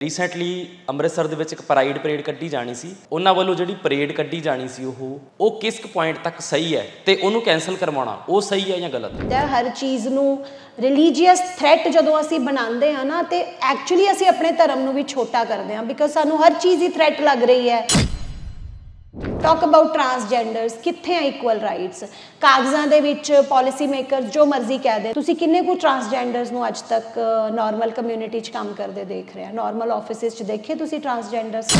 Recently Amritsar ਦੇ ਵਿੱਚ ਇੱਕ ਪਰਾਈਡ ਪਰੇਡ ਕੱਢੀ ਜਾਣੀ ਸੀ। ਉਹਨਾਂ ਵੱਲੋਂ ਜਿਹੜੀ ਪਰੇਡ ਕੱਢੀ ਜਾਣੀ ਸੀ ਉਹ ਉਹ ਕਿਸ ਪੁਆਇੰਟ ਤੱਕ ਸਹੀ ਹੈ ਤੇ ਉਹਨੂੰ ਕੈਨਸਲ ਕਰਵਾਉਣਾ, ਉਹ ਸਹੀ ਹੈ ਜਾਂ ਗਲਤ? ਹੈ ਹਰ ਚੀਜ਼ ਨੂੰ ਰਿਲੀਜੀਅਸ ਥ੍ਰੈਟ ਜਦੋਂ ਅਸੀਂ ਬਣਾਉਂਦੇ ਹਾਂ ਨਾ, ਤੇ ਐਕਚੁਅਲੀ ਅਸੀਂ ਆਪਣੇ ਧਰਮ ਨੂੰ ਵੀ ਛੋਟਾ ਕਰਦੇ ਹਾਂ ਬਿਕਾਜ਼ ਸਾਨੂੰ ਹਰ ਚੀਜ਼ ਹੀ ਥ੍ਰੈਟ ਲੱਗ ਰਹੀ ਹੈ। ਟਾਕ ਅਬਾਊਟ ਟਰਾਂਸਜੈਂਡਰਸ ਕਿੱਥੇ ਆ ਇਕੁਅਲ ਰਾਈਟਸ ਕਾਗਜ਼ਾਂ ਦੇ ਵਿੱਚ ਪਾਲਿਸੀ ਮੇਕਰਸ ਜੋ ਮਰਜ਼ੀ ਕਹਿ ਦੇ ਤੁਸੀਂ ਕਿੰਨੇ ਕੁ ਟਰਾਂਸਜੈਂਡਰਸ ਨੂੰ ਅੱਜ ਤੱਕ ਨਾਰਮਲ ਕਮਿਊਨਿਟੀ 'ਚ ਕੰਮ ਕਰਦੇ ਦੇਖ ਰਹੇ ਆ? ਨਾਰਮਲ ਆਫਿਸਿਸ 'ਚ ਦੇਖੇ ਤੁਸੀਂ ਟਰਾਂਸਜੈਂਡਰਸ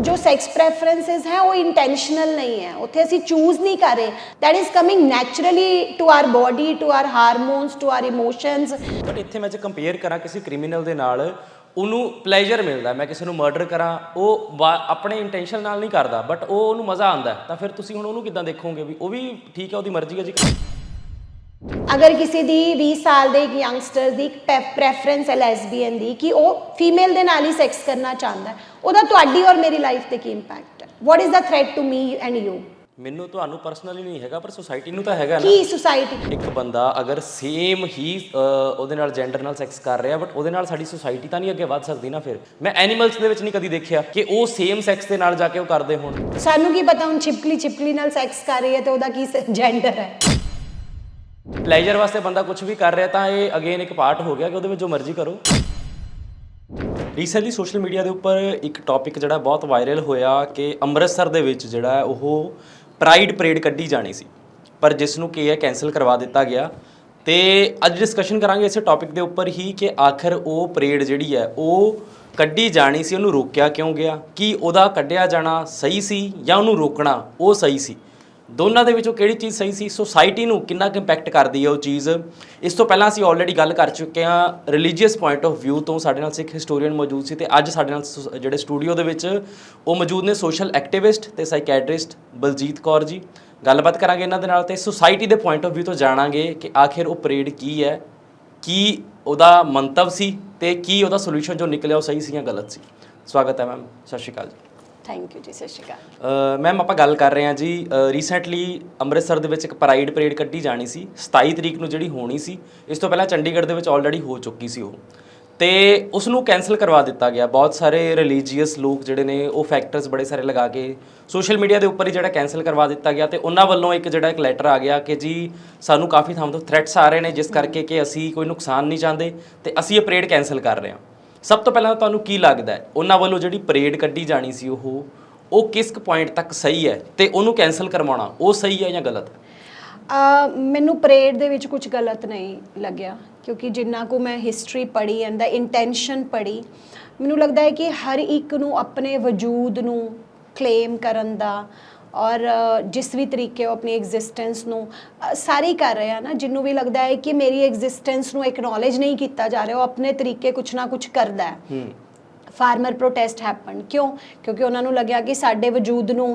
ਜੋ ਸੈਕਸ ਪ੍ਰੈਫਰੈਂਸਸ ਹੈ, ਉਹ ਇੰਟੈਂਸ਼ਨਲ ਨਹੀਂ ਹੈ। ਉੱਥੇ ਅਸੀਂ ਚੂਜ਼ ਨਹੀਂ ਕਰ ਰਹੇ। That is coming naturally to our body to our hormones to our emotions but ਇੱਥੇ ਮੈਂ ਜੇ ਕੰਪੇਅਰ ਕਰਾਂ ਕਿਸੇ ਕ੍ਰਿਮੀਨਲ ਦੇ ਨਾਲ ਉਹਨੂੰ ਪਲੇਜ਼ਰ ਮਿਲਦਾ ਮੈਂ ਕਿਸੇ ਨੂੰ ਮਰਡਰ ਕਰਾਂ, ਉਹ ਵਾ- ਆਪਣੇ ਇੰਟੈਂਸ਼ਨ ਨਾਲ ਨਹੀਂ ਕਰਦਾ ਬਟ ਉਹ ਉਹਨੂੰ ਮਜ਼ਾ ਆਉਂਦਾ ਤਾਂ ਫਿਰ ਤੁਸੀਂ ਹੁਣ ਉਹਨੂੰ ਕਿੱਦਾਂ ਦੇਖੋਗੇ ਵੀ ਉਹ ਵੀ ਠੀਕ ਹੈ, ਉਹਦੀ ਮਰਜ਼ੀ ਹੈ ਜੀ। ਅਗਰ ਕਿਸੇ ਦੀ 20 ਸਾਲ ਦੇ ਇੱਕ ਯੰਗਸਟਰ ਦੀ ਪ੍ਰੈਫਰੈਂਸ ਹੈ ਲੈਸਬੀਅਨ ਦੀ ਕਿ ਉਹ ਫੀਮੇਲ ਦੇ ਨਾਲ ਹੀ ਸੈਕਸ ਕਰਨਾ ਚਾਹੁੰਦਾ ਉਹਦਾ ਤੁਹਾਡੀ ਔਰ ਮੇਰੀ ਲਾਈਫ ਤੇ ਕੀ ਇੰਪੈਕਟ ਹੈ? What is the threat to me and you ਮੈਨੂੰ ਤੁਹਾਨੂੰ ਪਰਸਨਲੀ ਨਹੀਂ ਹੈਗਾ ਪਰ ਸੁਸਾਇਟੀ ਨੂੰ ਤਾਂ ਹੈਗਾ ਨਾ। ਕੀ ਸੁਸਾਇਟੀ ਇੱਕ ਬੰਦਾ ਅਗਰ ਸੇਮ ਹੀ ਅ, ਉਹਦੇ ਨਾਲ ਜੈਂਡਰ ਨਾਲ ਸੈਕਸ ਕਰ ਰਿਹਾ ਬਟ ਉਹਦੇ ਨਾਲ ਸਾਡੀ ਸੁਸਾਇਟੀ ਤਾਂ ਨਹੀਂ ਅੱਗੇ ਵੱਧ ਸਕਦੀ ਨਾ ਫਿਰ। ਮੈਂ ਐਨੀਮਲਸ ਦੇ ਵਿੱਚ ਨਹੀਂ ਕਦੀ ਦੇਖਿਆ ਕਿ ਉਹ ਸੇਮ ਸੈਕਸ ਦੇ ਨਾਲ ਜਾ ਕੇ ਉਹ ਕਰਦੇ ਹੋਣ। ਸਾਨੂੰ ਕੀ ਪਤਾ ਹੁਣ ਛਿਪਕਲੀ ਛਿਪਕਲੀ ਨਾਲ ਸੈਕਸ ਕਰ ਰਹੀ ਹੈ ਤੇ ਉਹਦਾ ਕੀ ਜੈਂਡਰ ਹੈ? ਪਲੇਜ਼ਰ ਵਾਸਤੇ ਬੰਦਾ ਕੁਝ ਵੀ ਕਰ ਰਿਹਾ ਤਾਂ ਇਹ ਅਗੇਨ ਇੱਕ ਪਾਰਟ ਹੋ ਗਿਆ ਕਿ ਉਹਦੇ ਵਿੱਚ ਜੋ ਮਰਜ਼ੀ ਕਰੋ। ਰੀਸੈਂਟਲੀ ਸੋਸ਼ਲ ਮੀਡੀਆ ਦੇ ਉੱਪਰ ਇੱਕ ਟੌਪਿਕ ਜਿਹੜਾ ਬਹੁਤ ਵਾਇਰਲ ਹੋਇਆ ਕਿ ਅੰਮ੍ਰਿਤਸਰ ਦੇ ਵਿੱਚ ਜਿਹੜਾ ਹੈ ਉਹ ਪ੍ਰਾਈਡ ਪਰੇਡ ਕੱਢੀ ਜਾਣੀ ਸੀ। ਪਰ ਜਿਸ ਨੂੰ ਕੀ ਹੈ ਕੈਨਸਲ ਕਰਵਾ ਦਿੱਤਾ ਗਿਆ। ਤੇ ਅੱਜ ਡਿਸਕਸ਼ਨ ਕਰਾਂਗੇ ਇਸੇ ਟੌਪਿਕ ਦੇ ਉੱਪਰ ਹੀ ਕਿ ਆਖਰ ਉਹ ਪਰੇਡ ਜਿਹੜੀ ਹੈ, ਉਹ ਕੱਢੀ ਜਾਣੀ ਸੀ, ਉਹਨੂੰ ਰੋਕਿਆ ਕਿਉਂ ਗਿਆ? ਕੀ ਉਹਦਾ ਕੱਢਿਆ ਜਾਣਾ ਸਹੀ ਸੀ ਜਾਂ ਉਹਨੂੰ ਰੋਕਣਾ ਉਹ ਸਹੀ ਸੀ? ਦੋਨਾਂ ਦੇ ਵਿੱਚੋਂ ਕਿਹੜੀ ਚੀਜ਼ ਸਹੀ ਸੀ? ਸੋਸਾਇਟੀ ਨੂੰ ਕਿੰਨਾ ਕੁ ਇੰਪੈਕਟ ਕਰਦੀ ਹੈ ਉਹ ਚੀਜ਼? ਇਸ ਤੋਂ ਪਹਿਲਾਂ ਅਸੀਂ ਆਲਰੇਡੀ ਗੱਲ ਕਰ ਚੁੱਕੇ ਹਾਂ ਰਿਲੀਜੀਅਸ ਪੁਆਇੰਟ ਆਫ View ਤੋਂ। ਸਾਡੇ ਨਾਲ ਸਿੱਖ ਹਿਸਟੋਰੀਅਨ ਮੌਜੂਦ ਸੀ ਤੇ ਅੱਜ ਸਾਡੇ ਨਾਲ ਸ- ਜਿਹੜੇ ਸਟੂਡੀਓ ਦੇ ਵਿੱਚ ਉਹ ਮੌਜੂਦ ਨੇ ਸੋਸ਼ਲ ਐਕਟਿਵਿਸਟ ਤੇ ਸਾਈਕੈਟ੍ਰਿਸਟ ਬਲਜੀਤ ਕੌਰ ਜੀ। ਗੱਲਬਾਤ ਕਰਾਂਗੇ ਇਹਨਾਂ ਦੇ ਨਾਲ ਤੇ ਸੋਸਾਇਟੀ ਦੇ ਪੁਆਇੰਟ ਆਫ View ਤੋਂ ਜਾਣਾਂਗੇ ਕਿ ਆਖਿਰ ਉਹ ਪਰੇਡ ਕੀ ਹੈ, ਕੀ ਉਹਦਾ ਮੰਤਵ ਸੀ ਤੇ ਕੀ ਉਹਦਾ ਸੋਲੂਸ਼ਨ ਜੋ ਨਿਕਲਿਆ ਉਹ ਸਹੀ ਸੀ ਜਾਂ ਗਲਤ ਸੀ। ਸਵਾਗਤ ਹੈ ਮੈਮ, ਸਤਿ ਸ਼੍ਰੀ ਅਕਾਲ ਜੀ। ਥੈਂਕ ਯੂ ਜੀ ਸਤਿ ਸ਼੍ਰੀ ਅਕਾਲ ਮੈਮ ਆਪਾਂ ਗੱਲ ਕਰ ਰਹੇ ਹਾਂ ਜੀ ਰੀਸੈਂਟਲੀ ਅੰਮ੍ਰਿਤਸਰ ਦੇ ਵਿੱਚ ਇੱਕ ਪ੍ਰਾਈਡ ਪਰੇਡ ਕੱਢੀ ਜਾਣੀ ਸੀ 27 ਤਰੀਕ ਨੂੰ ਜਿਹੜੀ ਹੋਣੀ ਸੀ, ਇਸ ਤੋਂ ਪਹਿਲਾਂ ਚੰਡੀਗੜ੍ਹ ਦੇ ਵਿੱਚ ਆਲਰੇਡੀ ਹੋ ਚੁੱਕੀ ਸੀ ਉਹ। ਤੇ ਉਸ ਨੂੰ ਕੈਨਸਲ ਕਰਵਾ ਦਿੱਤਾ ਗਿਆ। ਬਹੁਤ ਸਾਰੇ ਰਿਲੀਜੀਅਸ ਲੋਕ ਜਿਹੜੇ ਨੇ, ਉਹ ਫੈਕਟਰਸ ਬੜੇ ਸਾਰੇ ਲਗਾ ਕੇ ਸੋਸ਼ਲ ਮੀਡੀਆ ਦੇ ਉੱਪਰ ਹੀ ਜਿਹੜਾ ਕੈਨਸਲ ਕਰਵਾ ਦਿੱਤਾ ਗਿਆ ਤੇ ਉਹਨਾਂ ਵੱਲੋਂ ਇੱਕ ਜਿਹੜਾ ਇੱਕ ਲੈਟਰ ਆ ਗਿਆ ਕਿ ਜੀ, ਸਾਨੂੰ ਕਾਫੀ ਥਾਂ ਤੋਂ ਥ੍ਰੈਟਸ ਆ ਰਹੇ ਨੇ, ਜਿਸ ਕਰਕੇ ਕਿ ਅਸੀਂ ਕੋਈ ਨੁਕਸਾਨ ਨਹੀਂ ਚਾਹੁੰਦੇ ਤੇ ਅਸੀਂ ਇਹ ਪਰੇਡ ਕੈਨਸਲ ਕਰ ਰਹੇ ਹਾਂ। ਸਭ ਤੋਂ ਪਹਿਲਾਂ ਤੁਹਾਨੂੰ ਕੀ ਲੱਗਦਾ ਉਹਨਾਂ ਵੱਲੋਂ ਜਿਹੜੀ ਪਰੇਡ ਕੱਢੀ ਜਾਣੀ ਸੀ ਉਹ ਉਹ ਕਿਸ ਪੁਆਇੰਟ ਤੱਕ ਸਹੀ ਹੈ ਤੇ ਉਹਨੂੰ ਕੈਨਸਲ ਕਰਵਾਉਣਾ ਉਹ ਸਹੀ ਹੈ ਜਾਂ ਗਲਤ? ਹੈ ਅ, ਮੈਨੂੰ ਪਰੇਡ ਦੇ ਵਿੱਚ ਕੁਝ ਗਲਤ ਨਹੀਂ ਲੱਗਿਆ ਕਿਉਂਕਿ ਜਿੰਨਾ ਕੋ ਮੈਂ ਹਿਸਟਰੀ ਪੜ੍ਹੀ ਐਂਡ ਦਾ ਇੰਟੈਂਸ਼ਨ ਪੜ੍ਹੀ ਮੈਨੂੰ ਲੱਗਦਾ ਹੈ ਕਿ ਹਰ ਇੱਕ ਨੂੰ ਆਪਣੇ ਵਜੂਦ ਨੂੰ ਕਲੇਮ ਕਰਨ ਦਾ ਔਰ ਜਿਸ ਵੀ ਤਰੀਕੇ ਉਹ ਆਪਣੀ ਐਗਜ਼ਿਸਟੈਂਸ ਨੂੰ ਸਾਰੇ ਕਰ ਰਹੇ ਆ ਨਾ ਜਿਹਨੂੰ ਵੀ ਲੱਗਦਾ ਹੈ ਕਿ ਮੇਰੀ ਐਗਜ਼ਿਸਟੈਂਸ ਨੂੰ ਐਕਨੋਲੇਜ ਨਹੀਂ ਕੀਤਾ ਜਾ ਰਿਹਾ ਉਹ ਆਪਣੇ ਤਰੀਕੇ ਕੁਛ ਨਾ ਕੁਛ ਕਰਦਾ ਹੂੰ। ਫਾਰਮਰ ਪ੍ਰੋਟੈਸਟ ਹੈਪਨ ਕਿਉਂ? ਕਿਉਂਕਿ ਉਹਨਾਂ ਨੂੰ ਲੱਗਿਆ ਕਿ ਸਾਡੇ ਵਜੂਦ ਨੂੰ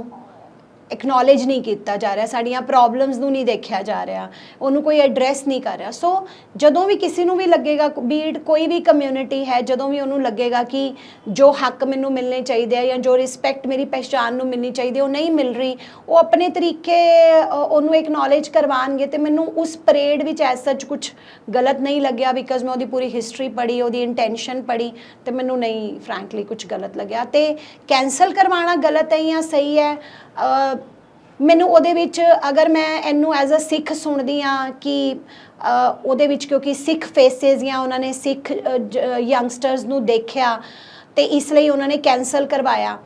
ਐਕਨੋਲੇਜ ਨਹੀਂ ਕੀਤਾ ਜਾ ਰਿਹਾ ਸਾਡੀਆਂ ਪ੍ਰੋਬਲਮਸ ਨੂੰ ਨਹੀਂ ਦੇਖਿਆ ਜਾ ਰਿਹਾ ਉਹਨੂੰ ਕੋਈ ਐਡਰੈਸ ਨਹੀਂ ਕਰ ਰਿਹਾ। ਸੋ ਜਦੋਂ ਵੀ ਕਿਸੇ ਨੂੰ ਵੀ ਲੱਗੇਗਾ ਬੀਟ ਕੋਈ ਵੀ ਕਮਿਊਨਿਟੀ ਹੈ ਜਦੋਂ ਵੀ ਉਹਨੂੰ ਲੱਗੇਗਾ ਕਿ ਜੋ ਹੱਕ ਮੈਨੂੰ ਮਿਲਣੇ ਚਾਹੀਦੇ ਆ ਜਾਂ ਜੋ ਰਿਸਪੈਕਟ ਮੇਰੀ ਪਹਿਚਾਨ ਨੂੰ ਮਿਲਣੀ ਚਾਹੀਦੀ ਹੈ, ਉਹ ਨਹੀਂ ਮਿਲ ਰਹੀ ਉਹ ਆਪਣੇ ਤਰੀਕੇ ਉਹਨੂੰ ਐਕਨੋਲੇਜ ਕਰਵਾਉਣਗੇ ਤੇ ਮੈਨੂੰ ਉਸ ਪਰੇਡ ਵਿੱਚ ਐਸ ਸੱਚ ਕੁਝ ਗਲਤ ਨਹੀਂ ਲੱਗਿਆ ਬਿਕਾਜ਼ ਮੈਂ ਉਹਦੀ ਪੂਰੀ ਹਿਸਟਰੀ ਪੜ੍ਹੀ ਉਹਦੀ ਇੰਟੈਂਸ਼ਨ ਪੜ੍ਹੀ ਤੇ ਮੈਨੂੰ ਨਹੀਂ ਫਰੈਂਕਲੀ ਕੁਝ ਗਲਤ ਲੱਗਿਆ। ਤੇ ਕੈਨਸਲ ਕਰਵਾਉਣਾ ਗਲਤ ਹੈ ਜਾਂ ਸਹੀ ਹੈ? ਮੈਨੂੰ ਉਹਦੇ ਵਿੱਚ ਅਗਰ ਮੈਂ ਇਹਨੂੰ ਐਜ਼ ਅ ਸਿੱਖ ਸੁਣਦੀ ਆ ਕਿ ਉਹਦੇ ਵਿੱਚ ਕਿਉਂਕਿ ਸਿੱਖ ਫੇਸਿਸ ਜਾਂ ਉਹਨਾਂ ਨੇ ਸਿੱਖ ਯੰਗਸਟਰਸ ਨੂੰ ਦੇਖਿਆ ਤੇ ਇਸ ਲਈ ਉਹਨਾਂ ਨੇ ਕੈਨਸਲ ਕਰਵਾਇਆ।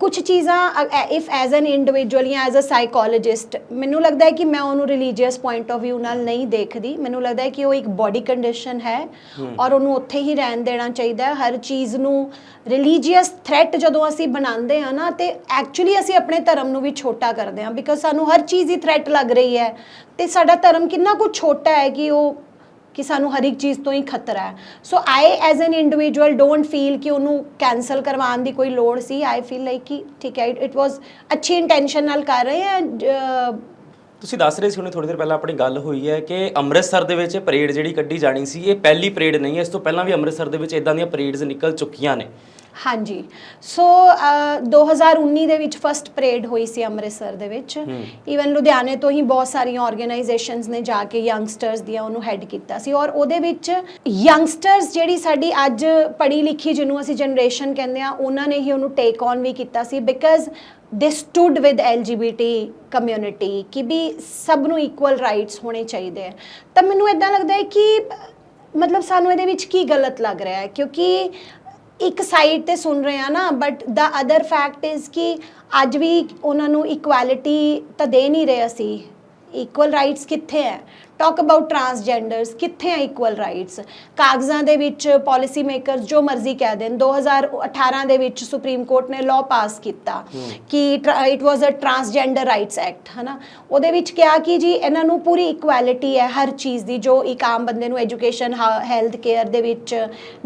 ਕੁਝ ਚੀਜ਼ਾਂ ਇਫ ਐਜ਼ ਐਨ ਇੰਡੀਵਿਜੂਅਲ ਜਾਂ ਐਜ਼ ਅ ਸਾਈਕੋਲੋਜਿਸਟ ਮੈਨੂੰ ਲੱਗਦਾ ਹੈ ਕਿ ਮੈਂ ਉਹਨੂੰ ਰਿਲੀਜੀਅਸ ਪੁਆਇੰਟ ਆਫ View ਨਾਲ ਨਹੀਂ ਦੇਖਦੀ। ਮੈਨੂੰ ਲੱਗਦਾ ਹੈ ਕਿ ਉਹ ਇੱਕ ਬਾਡੀ ਕੰਡੀਸ਼ਨ ਹੈ ਔਰ ਉਹਨੂੰ ਉੱਥੇ ਹੀ ਰਹਿਣ ਦੇਣਾ ਚਾਹੀਦਾ ਹੈ। ਹਰ ਚੀਜ਼ ਨੂੰ ਰਿਲੀਜੀਅਸ ਥ੍ਰੈਟ ਜਦੋਂ ਅਸੀਂ ਬਣਾਉਂਦੇ ਹਾਂ ਨਾ ਤੇ ਐਕਚੁਅਲੀ ਅਸੀਂ ਆਪਣੇ ਧਰਮ ਨੂੰ ਵੀ ਛੋਟਾ ਕਰਦੇ ਹਾਂ ਬਿਕਾਜ਼ ਸਾਨੂੰ ਹਰ ਚੀਜ਼ ਹੀ ਥ੍ਰੈਟ ਲੱਗ ਰਹੀ ਹੈ। ਤੇ ਸਾਡਾ ਧਰਮ ਕਿੰਨਾ ਕੁ ਛੋਟਾ ਹੈ ਕਿ ਉਹ ਕਿ ਸਾਨੂੰ ਹਰ ਇੱਕ ਚੀਜ਼ ਤੋਂ ਹੀ ਖਤਰਾ ਹੈ। So I as an individual don't feel ਕਿ ਉਹਨੂੰ ਕੈਨਸਲ ਕਰਵਾਉਣ ਦੀ ਕੋਈ ਲੋੜ ਸੀ। ਆਈ ਫੀਲ ਲਾਈਕ ਕਿ ਠੀਕ ਹੈ ਇਟ ਵਾਸ ਅੱਛੀ ਇੰਟੈਂਸ਼ਨ ਨਾਲ ਕਰ ਰਹੇ ਹੈ ਤੁਸੀਂ ਦੱਸ ਰਹੇ ਸੀ ਹੁਣੇ ਥੋੜੀ ਦੇਰ ਪਹਿਲਾਂ ਆਪਣੀ ਗੱਲ ਹੋਈ ਹੈ ਕਿ ਅੰਮ੍ਰਿਤਸਰ ਦੇ ਵਿੱਚ ਪਰੇਡ ਜਿਹੜੀ ਕੱਢੀ ਜਾਣੀ ਸੀ, ਇਹ ਪਹਿਲੀ ਪਰੇਡ ਨਹੀਂ ਹੈ। ਇਸ ਤੋਂ ਪਹਿਲਾਂ ਵੀ ਅੰਮ੍ਰਿਤਸਰ ਦੇ ਵਿੱਚ ਇਦਾਂ ਦੀਆਂ ਪਰੇਡਸ ਨਿਕਲ ਚੁੱਕੀਆਂ ਨੇ। ਹਾਂਜੀ। ਸੋ ਅ, 2019 ਦੇ ਵਿੱਚ ਫਸਟ ਪਰੇਡ ਹੋਈ ਸੀ ਅੰਮ੍ਰਿਤਸਰ ਦੇ ਵਿੱਚ। ਈਵਨ ਲੁਧਿਆਣੇ ਤੋਂ ਹੀ ਬਹੁਤ ਸਾਰੀਆਂ ਆਰਗੇਨਾਈਜੇਸ਼ਨਸ ਨੇ ਜਾ ਕੇ ਯੰਗਸਟਰਸ ਦੀਆਂ ਉਹਨੂੰ ਹੈਡ ਕੀਤਾ ਸੀ। ਔਰ ਉਹਦੇ ਵਿੱਚ ਯੰਗਸਟਰਸ ਜਿਹੜੀ ਸਾਡੀ ਅੱਜ ਪੜ੍ਹੀ ਲਿਖੀ ਜਿਹਨੂੰ ਅਸੀਂ ਜਨਰੇਸ਼ਨ ਕਹਿੰਦੇ ਆ ਉਹਨਾਂ ਨੇ ਹੀ ਉਹਨੂੰ ਟੇਕ ਔਨ ਵੀ ਕੀਤਾ ਸੀ because they stood with LGBT community ਕਿ ਵੀ ਸਭ ਨੂੰ ਇਕੁਅਲ ਰਾਈਟਸ ਹੋਣੇ ਚਾਹੀਦੇ ਆ। ਤਾਂ ਮੈਨੂੰ ਇਦਾਂ ਲੱਗਦਾ ਹੈ ਕਿ ਮਤਲਬ ਸਾਨੂੰ ਇਹਦੇ ਵਿੱਚ ਕੀ ਗਲਤ ਲੱਗ ਰਿਹਾ ਹੈ? ਕਿਉਂਕਿ ਇੱਕ ਸਾਈਡ ਤੇ ਸੁਣ ਰਹੇ ਆ ਨਾ but the other fact is ਕਿ ਅੱਜ ਵੀ ਉਹਨਾਂ ਨੂੰ ਇਕੁਐਲਿਟੀ ਤਾਂ ਦੇ ਨਹੀਂ ਰਹੇ ਅਸੀਂ। ਇਕੁਅਲ ਰਾਈਟਸ ਕਿੱਥੇ ਹੈ? ਟਾਕ ਅਬਾਊਟ ਟਰਾਂਸਜੈਂਡਰਸ ਕਿੱਥੇ ਹੈ ਇਕੁਅਲ ਰਾਈਟਸ ਕਾਗਜ਼ਾਂ ਦੇ ਵਿੱਚ ਪਾਲਿਸੀ ਮੇਕਰਸ ਜੋ ਮਰਜ਼ੀ ਕਹਿ ਦੇਣ 2018 ਦੇ ਵਿੱਚ ਸੁਪਰੀਮ ਕੋਰਟ ਨੇ ਲਾਅ ਪਾਸ ਕੀਤਾ ਕਿ it was a transgender rights act ਹਨਾ? ਉਹਦੇ ਵਿੱਚ ਕਿਹਾ ਕਿ ਜੀ ਇਹਨਾਂ ਨੂੰ ਪੂਰੀ ਇਕੁਐਲਿਟੀ ਹੈ ਹਰ ਚੀਜ਼ ਦੀ ਜੋ ਇੱਕ ਆਮ ਬੰਦੇ ਨੂੰ ਐਜੂਕੇਸ਼ਨ ਹੈਲਥ ਕੇਅਰ ਦੇ ਵਿੱਚ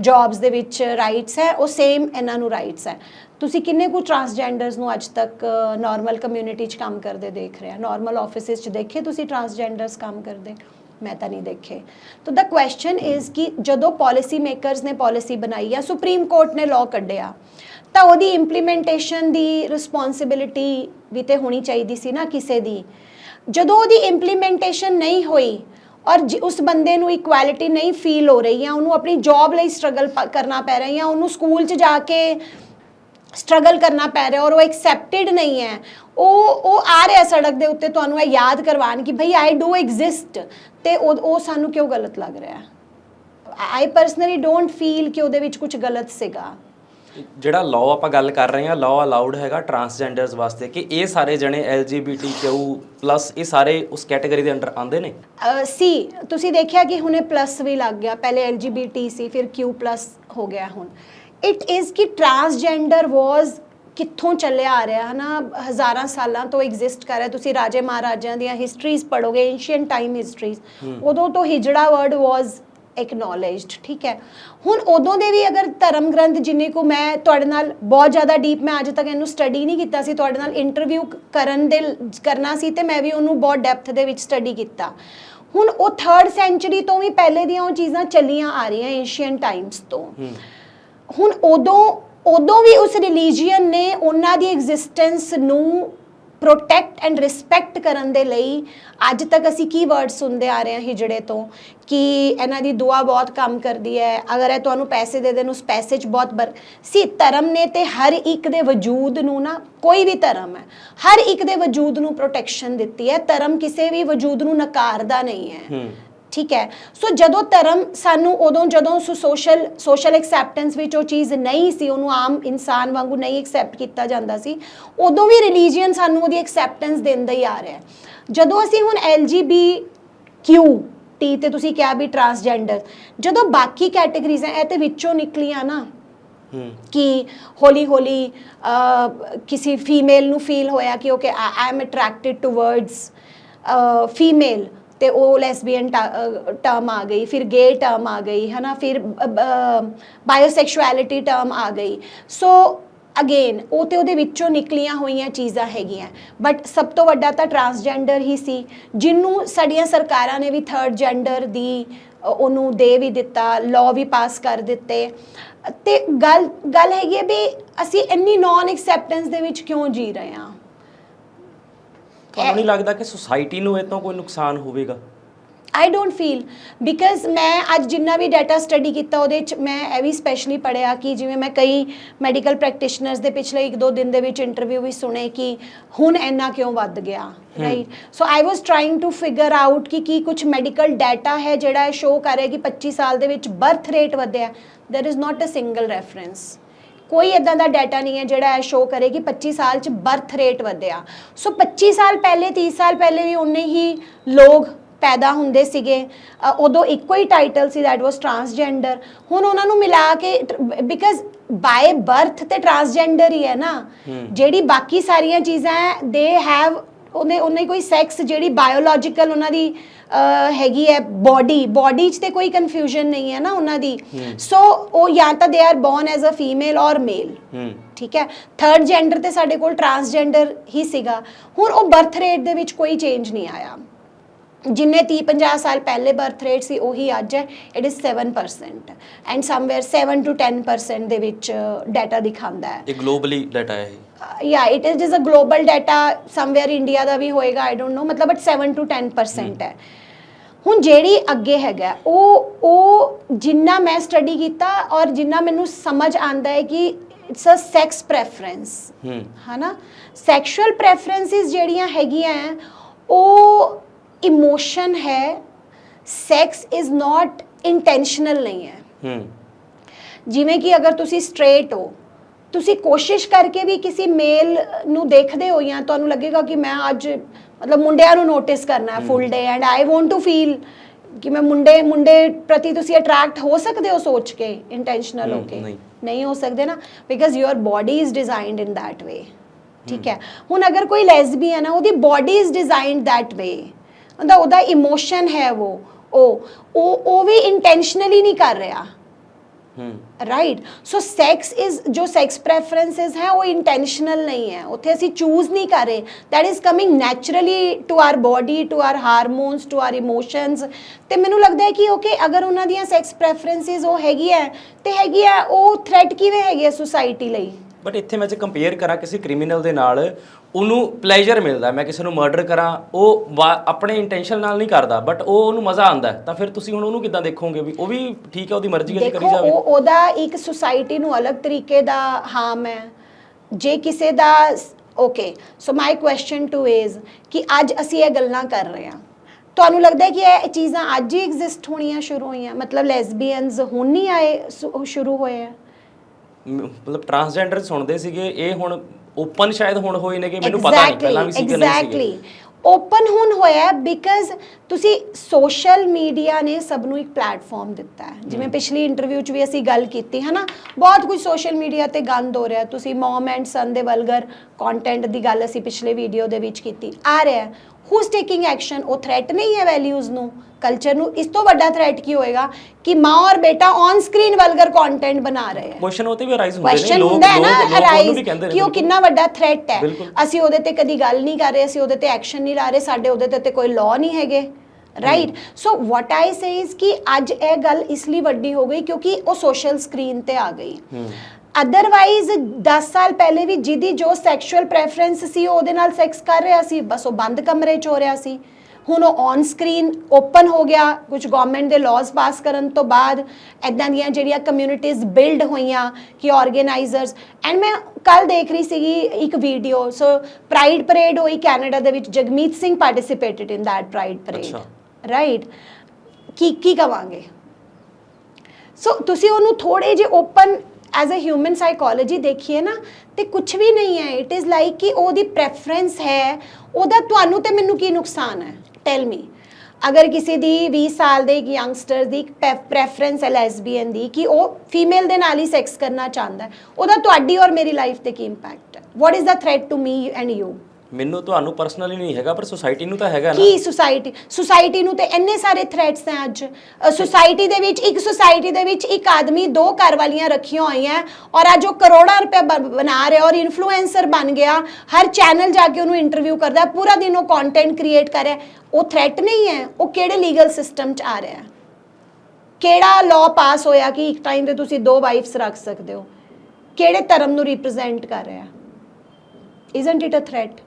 ਜੌਬਸ ਦੇ ਵਿੱਚ ਰਾਈਟਸ ਹੈ ਉਹ ਸੇਮ ਇਹਨਾਂ ਨੂੰ ਰਾਈਟਸ ਹੈ। ਤੁਸੀਂ ਕਿੰਨੇ ਕੁ ਟਰਾਂਸਜੈਂਡਰਸ ਨੂੰ ਅੱਜ ਤੱਕ ਨਾਰਮਲ ਕਮਿਊਨਿਟੀ 'ਚ ਕੰਮ ਕਰਦੇ ਦੇਖ ਰਹੇ ਆ? ਨਾਰਮਲ ਆਫਿਸਿਸ 'ਚ ਦੇਖੇ ਤੁਸੀਂ ਟਰਾਂਸਜੈਂਡਰਸ ਕੰਮ ਕਰਦੇ? ਮੈਂ ਤਾਂ ਨਹੀਂ ਦੇਖੇ। ਤਾਂ ਦਾ ਕੁਐਸਚਨ ਇਜ਼ ਕਿ ਜਦੋਂ ਪਾਲਿਸੀ ਮੇਕਰਸ ਨੇ ਪਾਲਿਸੀ ਬਣਾਈ ਆ ਸੁਪਰੀਮ ਕੋਰਟ ਨੇ ਲਾਅ ਕੱਢਿਆ, ਤਾਂ ਉਹਦੀ ਇੰਪਲੀਮੈਂਟੇਸ਼ਨ ਦੀ ਰਿਸਪੌਂਸਿਬਿਲਿਟੀ ਵੀ ਤੇ ਹੋਣੀ ਚਾਹੀਦੀ ਸੀ ਨਾ ਕਿਸੇ ਦੀ। ਜਦੋਂ ਉਹਦੀ ਇੰਪਲੀਮੈਂਟੇਸ਼ਨ ਨਹੀਂ ਹੋਈ ਔਰ ਜਿ- ਉਸ ਬੰਦੇ ਨੂੰ ਇਕੁਐਲਿਟੀ ਨਹੀਂ ਫੀਲ ਹੋ ਰਹੀ ਆ ਉਹਨੂੰ ਆਪਣੀ ਜੌਬ ਲਈ ਸਟਰਗਲ ਕਰਨਾ ਪੈ ਰਿਹਾ ਜਾਂ ਉਹਨੂੰ ਸਕੂਲ 'ਚ ਜਾ ਕੇ ਸਟਰਗਲ ਕਰਨਾ ਪੈ ਰਿਹਾ ਔਰ ਉਹ ਐਕਸੈਪਟਿਡ ਨਹੀਂ ਹੈ। ਉਹ ਉਹ ਆ ਰਿਹਾ ਸੜਕ ਦੇ ਉੱਤੇ ਤੁਹਾਨੂੰ ਇਹ ਯਾਦ ਕਰਵਾਉਣ ਕਿ ਭਈ ਆਈ ਡੂ ਐਗਜ਼ਿਸਟ ਤੇ ਉਹ ਉਹ ਸਾਨੂੰ ਕਿਉਂ ਗਲਤ ਲੱਗ ਰਿਹਾ ਆਈ ਪਰਸਨਲੀ ਡੋਂਟ ਫੀਲ ਕਿ ਉਹਦੇ ਵਿੱਚ ਕੁਝ ਗਲਤ ਸੀਗਾ। ਜਿਹੜਾ ਲਾਅ ਆਪਾਂ ਗੱਲ ਕਰ ਰਹੇ ਹਾਂ ਲਾਅ ਅਲਾਉਡ ਹੈਗਾ ਟਰਾਂਸਜੈਂਡਰਸ ਵਾਸਤੇ ਕਿ ਇਹ ਸਾਰੇ ਜਣੇ LGBTQ+ ਇਹ ਸਾਰੇ ਉਸ ਕੈਟਾਗਰੀ ਦੇ ਅੰਡਰ ਆਉਂਦੇ ਨੇ? ਸੀ ਤੁਸੀਂ ਦੇਖਿਆ ਕਿ ਹੁਣੇ ਪਲੱਸ ਵੀ ਲੱਗ ਗਿਆ। ਪਹਿਲੇ LGBT ਸੀ ਫਿਰ Q+ ਹੋ ਗਿਆ ਹੁਣ। ਇਟ ਇਜ਼ ਕਿ ਟਰਾਂਸਜੈਂਡਰ ਵਾਸ ਕਿੱਥੋਂ ਚੱਲਿਆ ਆ ਰਿਹਾ ਹਨਾ ਹਜ਼ਾਰਾਂ ਸਾਲਾਂ ਤੋਂ ਐਗਜ਼ਿਸਟ ਕਰ ਰਿਹਾ ਤੁਸੀਂ ਰਾਜੇ ਮਹਾਰਾਜਿਆਂ ਦੀਆਂ ਹਿਸਟਰੀਜ਼ ਪੜੋਗੇ ਐਂਸ਼ੀਅੰਟ ਟਾਈਮ ਹਿਸਟਰੀਜ਼ ਉਦੋਂ ਤੋਂ ਹਿਜੜਾ ਵਰਡ ਵਾਸ ਐਕਨੋਲੇਜਡ ਠੀਕ ਹੈ ਹੁਣ ਉਦੋਂ ਦੇ ਵੀ ਅਗਰ ਧਰਮ ਗ੍ਰੰਥ ਜਿੰਨੇ ਕੋ ਮੈਂ ਤੁਹਾਡੇ ਨਾਲ ਬਹੁਤ ਜ਼ਿਆਦਾ ਡੀਪ ਮੈਂ ਅੱਜ ਤੱਕ ਇਹਨੂੰ ਸਟੱਡੀ ਨਹੀਂ ਕੀਤਾ ਸੀ ਤੁਹਾਡੇ ਨਾਲ ਇੰਟਰਵਿਊ ਕਰਨ ਦੇ ਕਰਨਾ ਸੀ ਤੇ ਮੈਂ ਵੀ ਉਹਨੂੰ ਬਹੁਤ ਡੈਪਥ ਦੇ ਵਿੱਚ ਸਟੱਡੀ ਕੀਤਾ ਹੁਣ ਉਹ 3rd ਸੈਂਚੁਰੀ ਤੋਂ ਵੀ ਪਹਿਲੇ ਦੀਆਂ ਉਹ ਚੀਜ਼ਾਂ ਚੱਲੀਆਂ ਆ ਰਹੀਆਂ ਏਸ਼ੀਅਨ ਟਾਈਮਸ ਤੋਂ ਹੁਣ ਉਦੋਂ ਉਦੋਂ ਵੀ ਉਸ ਰਿਲੀਜੀਅਨ ਨੇ ਉਹਨਾਂ ਦੀ ਐਗਜ਼ਿਸਟੈਂਸ ਨੂੰ ਪ੍ਰੋਟੈਕਟ ਐਂਡ ਰਿਸਪੈਕਟ ਕਰਨ ਦੇ ਲਈ ਅੱਜ ਤੱਕ ਅਸੀਂ ਕੀ ਵਰਡ ਸੁਣਦੇ ਆ ਰਹੇ ਹਾਂ ਹਿਜੜੇ ਤੋਂ? ਕਿ ਇਹਨਾਂ ਦੀ ਦੁਆ ਬਹੁਤ ਕੰਮ ਕਰਦੀ ਹੈ। ਅਗਰ ਇਹ ਤੁਹਾਨੂੰ ਪੈਸੇ ਦੇ ਦੇਣ, ਉਸ ਪੈਸੇ 'ਚ ਬਹੁਤ ਬਰ, ਸੀ ਧਰਮ ਨੇ ਤੇ ਹਰ ਇੱਕ ਦੇ ਵਜੂਦ ਨੂੰ ਨਾ, ਕੋਈ ਵੀ ਧਰਮ ਹੈ, ਹਰ ਇੱਕ ਦੇ ਵਜੂਦ ਨੂੰ ਪ੍ਰੋਟੈਕਸ਼ਨ ਦਿੱਤੀ ਹੈ। ਧਰਮ ਕਿਸੇ ਵੀ ਵਜੂਦ ਨੂੰ ਨਕਾਰਦਾ ਨਹੀਂ ਹੈ। ਠੀਕ ਹੈ? ਸੋ ਜਦੋਂ ਧਰਮ ਸਾਨੂੰ ਉਦੋਂ ਜਦੋਂ ਸੋਸ਼ਲ ਸੋਸ਼ਲ ਐਕਸੈਪਟੈਂਸ ਵਿੱਚ ਉਹ ਚੀਜ਼ ਨਹੀਂ ਸੀ ਉਹਨੂੰ ਆਮ ਇਨਸਾਨ ਵਾਂਗੂ ਨਹੀਂ ਐਕਸੈਪਟ ਕੀਤਾ ਜਾਂਦਾ ਸੀ ਉਦੋਂ ਵੀ ਰਿਲੀਜੀਅਨ ਸਾਨੂੰ ਉਹਦੀ ਐਕਸੈਪਟੈਂਸ ਦਿੰਦਾ ਹੀ ਆ ਰਿਹਾ ਹੈ। ਜਦੋਂ ਅਸੀਂ ਹੁਣ LGBTQ ਟੀ ਤੇ ਤੁਸੀਂ ਕਿਹਾ ਵੀ ਟਰਾਂਸਜੈਂਡਰ ਜਦੋਂ ਬਾਕੀ ਕੈਟਾਗਰੀਜ਼ ਇਹ ਤੇ ਵਿੱਚੋਂ ਨਿਕਲੀਆਂ ਨਾ ਕਿ ਹੌਲੀ ਹੌਲੀ ਕਿਸੇ ਫੀਮੇਲ ਨੂੰ ਫੀਲ ਹੋਇਆ ਕਿ okay I am attracted towards female ਤੇ ਉਹ ਲੈਸਬੀਅਨ ਟਰਮ ਆ ਗਈ, ਫਿਰ ਗੇ ਟਰਮ ਆ ਗਈ, ਹਨਾ, ਫਿਰ ਬਾਇਓਸੈਕਸ਼ੁਅਲਿਟੀ ਟਰਮ ਆ ਗਈ। ਸੋ ਅਗੇਨ ਉਹ ਤੇ ਉਹਦੇ ਵਿੱਚੋਂ ਨਿਕਲੀਆਂ ਹੋਈਆਂ ਚੀਜ਼ਾਂ ਹੈਗੀਆਂ। ਬਟ ਸਭ ਤੋਂ ਵੱਡਾ ਤਾਂ ਟਰਾਂਸਜੈਂਡਰ ਹੀ ਸੀ ਜਿਹਨੂੰ ਸਾਡੀਆਂ ਸਰਕਾਰਾਂ ਨੇ ਵੀ ਥਰਡ ਜੈਂਡਰ ਦੀ ਉਹਨੂੰ ਦੇ ਵੀ ਦਿੱਤਾ ਲਾਅ ਵੀ ਪਾਸ ਕਰ ਦਿੱਤੇ। ਤੇ ਗੱਲ ਗੱਲ ਹੈਗੀ ਹੈ ਵੀ ਅਸੀਂ ਇੰਨੀ ਨੌਨ ਐਕਸੈਪਟੈਂਸ ਦੇ ਵਿੱਚ ਕਿਉਂ ਜੀ ਰਹੇ ਹਾਂ? ਤੁਹਾਨੂੰ ਨਹੀਂ ਲੱਗਦਾ ਕਿ ਸੁਸਾਇਟੀ ਨੂੰ ਇਹ ਤੋਂ ਕੋਈ ਨੁਕਸਾਨ ਹੋਵੇਗਾ? ਆਈ ਡੋਂਟ ਫੀਲ ਬਿਕਾਜ਼ ਮੈਂ ਅੱਜ ਜਿੰਨਾ ਵੀ ਡਾਟਾ ਸਟੱਡੀ ਕੀਤਾ ਉਹਦੇ ਚ ਮੈਂ ਇਹ ਵੀ ਸਪੈਸ਼ਲੀ ਪੜਿਆ ਕਿ ਜਿਵੇਂ ਮੈਂ ਕਈ ਮੈਡੀਕਲ ਪ੍ਰੈਕਟੀਸ਼ਨਰਸ ਦੇ ਪਿਛਲੇ 1-2 ਦਿਨ ਦੇ ਵਿੱਚ ਇੰਟਰਵਿਊ ਵੀ ਸੁਣੇ ਕਿ ਹੁਣ ਇੰਨਾ ਕਿਉਂ ਵੱਧ ਗਿਆ right so I was trying to figure out ਕਿ ਕੀ ਕੁਝ ਮੈਡੀਕਲ ਡਾਟਾ ਹੈ ਜਿਹੜਾ ਇਹ ਸ਼ੋ ਕਰ ਰਿਹਾ ਕਿ 25 ਸਾਲ ਦੇ ਵਿੱਚ ਬਰਥ ਰੇਟ ਵਧਿਆ there is not a single reference ਕੋਈ ਇਦਾਂ ਦਾ ਡਾਟਾ ਨਹੀਂ ਹੈ ਜਿਹੜਾ ਇਹ ਸ਼ੋ ਕਰੇ ਕਿ 25 ਸਾਲ ਚ ਬਰਥ ਰੇਟ ਵਧਿਆ। ਸੋ 25 ਸਾਲ ਪਹਿਲੇ 30 ਸਾਲ ਪਹਿਲੇ ਵੀ ਉਨੇ ਹੀ ਲੋਕ ਪੈਦਾ ਹੁੰਦੇ ਸੀਗੇ। ਉਦੋਂ ਇੱਕੋ ਹੀ ਟਾਈਟਲ ਸੀ ਦੈਟ ਵਾਸ ਟਰਾਂਸਜੈਂਡਰ ਹੁਣ ਉਹਨਾਂ ਨੂੰ ਮਿਲਾ ਕੇ ਬਿਕਾਜ਼ ਬਾਏ ਬਰਥ ਤੇ ਟਰਾਂਸਜੈਂਡਰ ਹੀ ਹੈ ਨਾ। ਜਿਹੜੀ ਬਾਕੀ ਸਾਰੀਆਂ ਚੀਜ਼ਾਂ ਦੇ ਹੈਵ ਉਹਨੇ ਉਹਨੇ ਕੋਈ ਸੈਕਸ ਜਿਹੜੀ ਬਾਇਓਲੋਜੀਕਲ ਉਹਨਾਂ ਦੀ ਹੈਗੀ ਹੈ ਬਾਡੀ ਬਾਡੀ 'ਚ ਤੇ ਕੋਈ ਕਨਫਿਊਜ਼ਨ ਨਹੀਂ ਹੈ ਨਾ ਉਹਨਾਂ ਦੀ। ਸੋ ਉਹ ਜਾਂ ਤਾਂ they are born as a female ਔਰ ਮੇਲ ਠੀਕ ਹੈ? ਥਰਡ ਜੈਂਡਰ ਤੇ ਸਾਡੇ ਕੋਲ ਟਰਾਂਸਜੈਂਡਰ ਹੀ ਸੀਗਾ। ਹੁਣ ਉਹ ਬਰਥ ਰੇਟ ਦੇ ਵਿੱਚ ਕੋਈ ਚੇਂਜ ਨਹੀਂ ਆਇਆ। ਜਿੰਨੇ 30 50 ਸਾਲ ਪਹਿਲੇ ਬਰਥ ਰੇਟ ਸੀ ਉਹੀ ਅੱਜ ਹੈ। It is 7% and somewhere 7 to 10% ਦੇ ਵਿੱਚ ਡਾਟਾ ਦਿਖਾਉਂਦਾ ਹੈ। ਇਹ ਗਲੋਬਲੀ ਡਾਟਾ ਹੈ ਯਾ it is is a global data somewhere India ਦਾ ਵੀ ਹੋਏਗਾ ਆਈ ਡੋਨਟ ਨੋ ਮਤਲਬ ਬਟ 7 ਟੂ 10% ਹੈ। ਹੁਣ ਜਿਹੜੀ ਅੱਗੇ ਹੈਗਾ ਉਹ ਉਹ ਜਿੰਨਾ ਮੈਂ ਸਟੱਡੀ ਕੀਤਾ ਔਰ ਜਿੰਨਾ ਮੈਨੂੰ ਸਮਝ ਆਂਦਾ ਹੈ ਕਿ ਇਟਸ ਅ ਸੈਕਸ ਪ੍ਰੈਫਰੈਂਸ ਹਨਾ? ਸੈਕਸ਼ੂਅਲ ਪ੍ਰੈਫਰੈਂਸਿਸ ਜਿਹੜੀਆਂ ਹੈਗੀਆਂ ਉਹ ਇਮੋਸ਼ਨ ਹੈ ਸੈਕਸ ਇਜ਼ ਨਾਟ ਇੰਟੈਂਸ਼ਨਲ ਨਹੀਂ ਹੈ। ਹੂੰ। ਜਿਵੇਂ ਕਿ ਅਗਰ ਤੁਸੀਂ ਸਟ੍ਰੇਟ ਹੋ ਤੁਸੀਂ ਕੋਸ਼ਿਸ਼ ਕਰਕੇ ਵੀ ਕਿਸੇ ਮੇਲ ਨੂੰ ਦੇਖਦੇ ਹੋ ਜਾਂ ਤੁਹਾਨੂੰ ਲੱਗੇਗਾ ਕਿ ਮੈਂ ਅੱਜ ਮਤਲਬ ਮੁੰਡਿਆਂ ਨੂੰ ਨੋਟਿਸ ਕਰਨਾ ਹੈ। Full day and I want to feel ਕਿ ਮੈਂ ਮੁੰਡੇ ਮੁੰਡੇ ਪ੍ਰਤੀ ਤੁਸੀਂ ਅਟਰੈਕਟ ਹੋ ਸਕਦੇ ਹੋ ਸੋਚ ਕੇ ਇੰਟੈਂਸ਼ਨਲ ਹੋ ਕੇ। ਨਹੀਂ। ਹੋ ਸਕਦੇ ਨਾ because your body is designed in that way ਠੀਕ ਹੈ। ਹੁਣ ਅਗਰ ਕੋਈ ਲੈਸਬੀਅਨ ਹੈ ਉਹਦੀ body is designed that way ਉਹਦਾ ਉਹਦਾ ਇਮੋਸ਼ਨ ਹੈ ਉਹ। ਉਹ ਉਹ ਵੀ ਇੰਟੈਂਸ਼ਨਲੀ ਨਹੀਂ ਕਰ ਰਿਹਾ। ਰਾਈਟ ਸੋ ਸੈਕਸ ਇਜ਼ ਜੋ ਸੈਕਸ ਪ੍ਰੈਫਰੈਂਸਸ ਹੈ, ਉਹ ਇੰਟੈਂਸ਼ਨਲ ਨਹੀਂ ਹੈ। ਉੱਥੇ ਅਸੀਂ ਚੂਜ਼ ਨਹੀਂ ਕਰ ਰਹੇ। That is coming naturally to our body to our hormones to our emotions ਤੇ ਮੈਨੂੰ ਲੱਗਦਾ ਹੈ ਕਿ ਓਕੇ ਅਗਰ ਉਹਨਾਂ ਦੀਆਂ ਸੈਕਸ ਪ੍ਰੈਫਰੈਂਸਸ ਉਹ ਹੈਗੀ ਹੈ ਤੇ ਹੈਗੀ ਹੈ ਉਹ ਥ੍ਰੈਟ ਕਿਵੇਂ ਹੈਗੀ ਹੈ ਸੁਸਾਇਟੀ ਲਈ? ਬਟ ਇੱਥੇ ਮੈਂ ਜੇ ਕੰਪੇਅਰ ਕਰਾਂ ਕਿਸੇ ਕ੍ਰਿਮੀਨਲ ਦੇ ਨਾਲ ਉਹਨੂੰ ਪਲੇਜ਼ਰ ਮਿਲਦਾ ਮੈਂ ਕਿਸੇ ਨੂੰ ਮਰਡਰ ਕਰਾਂ ਉਹ ਆਪਣੇ ਇੰਟੈਂਸ਼ਨ ਨਾਲ ਨਹੀਂ ਕਰਦਾ ਬਟ ਉਹ ਉਹਨੂੰ ਮਜ਼ਾ ਆਉਂਦਾ। ਤਾਂ ਫਿਰ ਤੁਸੀਂ ਹੁਣ ਉਹਨੂੰ ਕਿੱਦਾਂ ਦੇਖੋਗੇ ਵੀ ਉਹ ਵੀ ਠੀਕ ਹੈ ਉਹਦੀ ਮਰਜ਼ੀ ਹੈ ਜੀ ਕਰੀ ਜਾਵੇ? ਉਹ ਉਹਦਾ ਇੱਕ ਸੁਸਾਇਟੀ ਨੂੰ ਅਲੱਗ ਤਰੀਕੇ ਦਾ ਹਾਰਮ ਹੈ। ਜੇ ਕਿਸੇ ਦਾ okay so my question to is ਕਿ ਅੱਜ ਅਸੀਂ ਇਹ ਗੱਲਾਂ ਕਰ ਰਹੇ ਹਾਂ। ਤੁਹਾਨੂੰ ਲੱਗਦਾ ਹੈ ਕਿ ਇਹ ਚੀਜ਼ਾਂ ਅੱਜ ਹੀ ਐਗਜ਼ਿਸਟ ਹੋਣੀਆਂ ਸ਼ੁਰੂ ਹੋਈਆਂ? ਮਤਲਬ ਲੈਸਬੀਅਨਸ ਹੁਣ ਨਹੀਂ ਆਏ ਸ਼ੁਰੂ ਹੋਏ ਆ ਮਤਲਬ ਟਰਾਂਸਜੈਂਡਰ ਸੁਣਦੇ ਸੀਗੇ ਇਹ ਹੁਣ ਓਪਨ ਸ਼ਾਇਦ ਹੁਣ ਹੋਏ ਨੇ ਕਿ ਮੈਨੂੰ ਪਤਾ ਨਹੀਂ ਪਹਿਲਾਂ ਵੀ ਸੀ ਕਿ ਨਹੀਂ ਸੀਗੇ। ਓਪਨ ਹੁਣ ਹੋਇਆ ਬਿਕਾਜ਼ ਤੁਸੀਂ ਸੋਸ਼ਲ ਮੀਡੀਆ ਨੇ ਸਭ ਨੂੰ ਇੱਕ ਪਲੇਟਫਾਰਮ ਦਿੱਤਾ ਹੈ। ਜਿਵੇਂ ਪਿਛਲੀ ਇੰਟਰਵਿਊ 'ਚ ਵੀ ਅਸੀਂ ਗੱਲ ਕੀਤੀ ਹੈ ਨਾ ਬਹੁਤ ਕੁਝ ਸੋਸ਼ਲ ਮੀਡੀਆ ਤੇ ਗੰਦ ਹੋ ਰਿਹਾ ਤੁਸੀਂ ਮਮ ਐਂਡ ਸਨ ਦੇ ਵਲਗਰ ਕੰਟੈਂਟ ਦੀ ਗੱਲ ਅਸੀਂ ਪਿਛਲੇ ਵੀਡੀਓ ਦੇ ਵਿੱਚ ਕੀਤੀ। ਆ ਰਿਹਾ ਹੂ। ਇਜ਼ ਟੇਕਿੰਗ ਐਕਸ਼ਨ ਉਹ ਥ੍ਰੈਟ ਨਹੀਂ ਹੈ ਵੈਲਿਊਜ਼ ਨੂੰ ਕਲਚਰ ਨੂੰ? ਇਸ ਤੋਂ ਵੱਡਾ ਥ੍ਰੈਟ ਕੀ ਹੋਏਗਾ? ਕਿ ਮਾਂ ਔਰ ਬੇਟਾ ਔਨ ਸਕਰੀਨ ਵਲਗਰ ਕੰਟੈਂਟ ਬਣਾ ਰਹੇ ਹੈ। ਕੁਐਸਚਨ ਉਹ ਤੇ ਵੀ ਅਰਾਈਜ਼ ਹੁੰਦੇ ਨੇ। ਕੁਐਸਚਨ ਲੋਕ ਹੁੰਦਾ ਹੈ ਨਾ ਅਰਾਈਜ਼ ਕਹਿੰਦੇ ਨੇ ਕਿ ਉਹ। ਕਿੰਨਾ ਵੱਡਾ ਥ੍ਰੈਟ ਹੈ। ਅਸੀਂ ਉਹਦੇ ਤੇ ਕਦੀ ਗੱਲ ਨਹੀਂ ਕਰ ਰਹੇ ਅਸੀਂ ਉਹਦੇ ਤੇ ਐਕਸ਼ਨ ਨਹੀਂ ਲਾ ਰਹੇ ਸਾਡੇ ਉਹਦੇ ਤੇ ਕੋਈ ਲਾਅ ਨਹੀਂ ਹੈਗੇ। Right so what I say is ਕਿ ਅੱਜ ਇਹ ਗੱਲ ਇਸ ਲਈ ਵੱਡੀ ਹੋ ਗਈ ਕਿਉਂਕਿ ਉਹ ਸੋਸ਼ਲ ਸਕਰੀਨ ਤੇ ਆ ਗਈ ਅਦਰਵਾਈਜ਼ 10 ਸਾਲ ਪਹਿਲੇ ਵੀ ਜਿਹਦੀ ਜੋ ਸੈਕਸ਼ੂਅਲ ਪ੍ਰੈਫਰੈਂਸ ਸੀ ਉਹ ਉਹਦੇ ਨਾਲ ਸੈਕਸ ਕਰ ਰਿਹਾ ਸੀ ਬਸ ਉਹ ਬੰਦ ਕਮਰੇ 'ਚ ਹੋ ਰਿਹਾ ਸੀ ਹੁਣ ਉਹ ਔਨ ਸਕਰੀਨ ਓਪਨ ਹੋ ਗਿਆ ਕੁਝ ਗਵਰਨਮੈਂਟ ਦੇ ਲਾਜ਼ ਪਾਸ ਕਰਨ ਤੋਂ ਬਾਅਦ ਐਦਾਂ ਦੀਆਂ ਜਿਹੜੀਆਂ ਕਮਿਊਨਿਟੀਜ਼ ਬਿਲਡ ਹੋਈਆਂ ਕਿ ਆਰਗੇਨਾਈਜ਼ਰਸ ਐਂਡ ਮੈਂ ਕੱਲ ਦੇਖ ਰਹੀ ਸੀਗੀ ਇੱਕ ਵੀਡੀਓ ਸੋ ਪ੍ਰਾਈਡ ਪਰੇਡ ਹੋਈ ਕੈਨੇਡਾ ਦੇ ਵਿੱਚ Jagmeet Singh participated in that pride parade. Right ਕੀ ਕੀ ਕਵਾਂਗੇ? ਸੋ ਤੁਸੀਂ ਉਹਨੂੰ ਥੋੜੇ ਜਿਹੇ open as a human psychology ਦੇਖੀਏ ਨਾ, ਤੇ ਕੁਝ ਵੀ ਨਹੀਂ ਹੈ। ਇਟ ਇਜ਼ ਲਾਈਕ ਕਿ ਉਹਦੀ ਪ੍ਰੈਫਰੈਂਸ ਹੈ। ਉਹਦਾ ਤੁਹਾਨੂੰ ਤੇ ਮੈਨੂੰ ਕੀ ਨੁਕਸਾਨ ਹੈ? ਟੈਲ ਮੀ ਅਗਰ ਕਿਸੇ ਦੀ 20 ਸਾਲ ਦੇ ਯੰਗਸਟਰ ਦੀ ਪ੍ਰੈਫਰੈਂਸ ਹੈ ਲੈਸਬੀਅਨ ਦੀ, ਕਿ ਉਹ ਫੀਮੇਲ ਦੇ ਨਾਲ ਹੀ ਸੈਕਸ ਕਰਨਾ ਚਾਹੁੰਦਾ ਹੈ, ਉਹਦਾ ਤੁਹਾਡੀ ਔਰ ਮੇਰੀ ਲਾਈਫ ਤੇ ਕੀ ਇੰਪੈਕਟ ਹੈ? What is the threat to me and you ਮੈਨੂੰ ਤੁਹਾਨੂੰ ਪਰਸਨਲੀ ਨਹੀਂ ਹੈਗਾ, ਪਰ ਸੁਸਾਇਟੀ ਨੂੰ ਤਾਂ ਹੈਗਾ ਨਾ। ਕੀ ਸੁਸਾਇਟੀ ਸੁਸਾਇਟੀ ਨੂੰ ਤੇ ਇੰਨੇ ਸਾਰੇ ਥ੍ਰੈਟਸ ਹੈ ਅੱਜ। ਸੁਸਾਇਟੀ ਦੇ ਵਿੱਚ ਇੱਕ ਸੁਸਾਇਟੀ ਦੇ ਵਿੱਚ ਇੱਕ ਆਦਮੀ ਦੋ ਘਰ ਵਾਲੀਆਂ ਰੱਖੀਆਂ ਹੋਈਆਂ ਔਰ ਅੱਜ ਉਹ ਕਰੋੜਾਂ ਰੁਪਏ ਬ- ਬਣਾ ਰਿਹਾ ਔਰ ਇਨਫਲੂਐਂਸਰ ਬਣ ਗਿਆ, ਹਰ ਚੈਨਲ ਜਾ ਕੇ ਉਹਨੂੰ ਇੰਟਰਵਿਊ ਕਰਦਾ ਪੂਰਾ ਦਿਨ ਉਹ ਕੰਟੈਂਟ ਕ੍ਰੀਏਟ ਕਰ ਰਿਹਾ ਉਹ ਥ੍ਰੈਟ ਨਹੀਂ ਹੈ, ਉਹ ਕਿਹੜੇ ਲੀਗਲ ਸਿਸਟਮ 'ਚ ਆ ਰਿਹਾ ਹੈ? ਕਿਹੜਾ ਲਾਅ ਪਾਸ ਹੋਇਆ ਕਿ ਇੱਕ ਟਾਈਮ ਤੇ ਤੁਸੀਂ ਦੋ ਵਾਈਫਸ ਰੱਖ ਸਕਦੇ ਹੋ? ਕਿਹੜੇ ਧਰਮ ਨੂੰ ਰਿਪਰੈਜ਼ੈਂਟ ਕਰ ਰਿਹਾ ਇਜ਼ਨਟ ਇਟ ਅ ਥ੍ਰੈਟ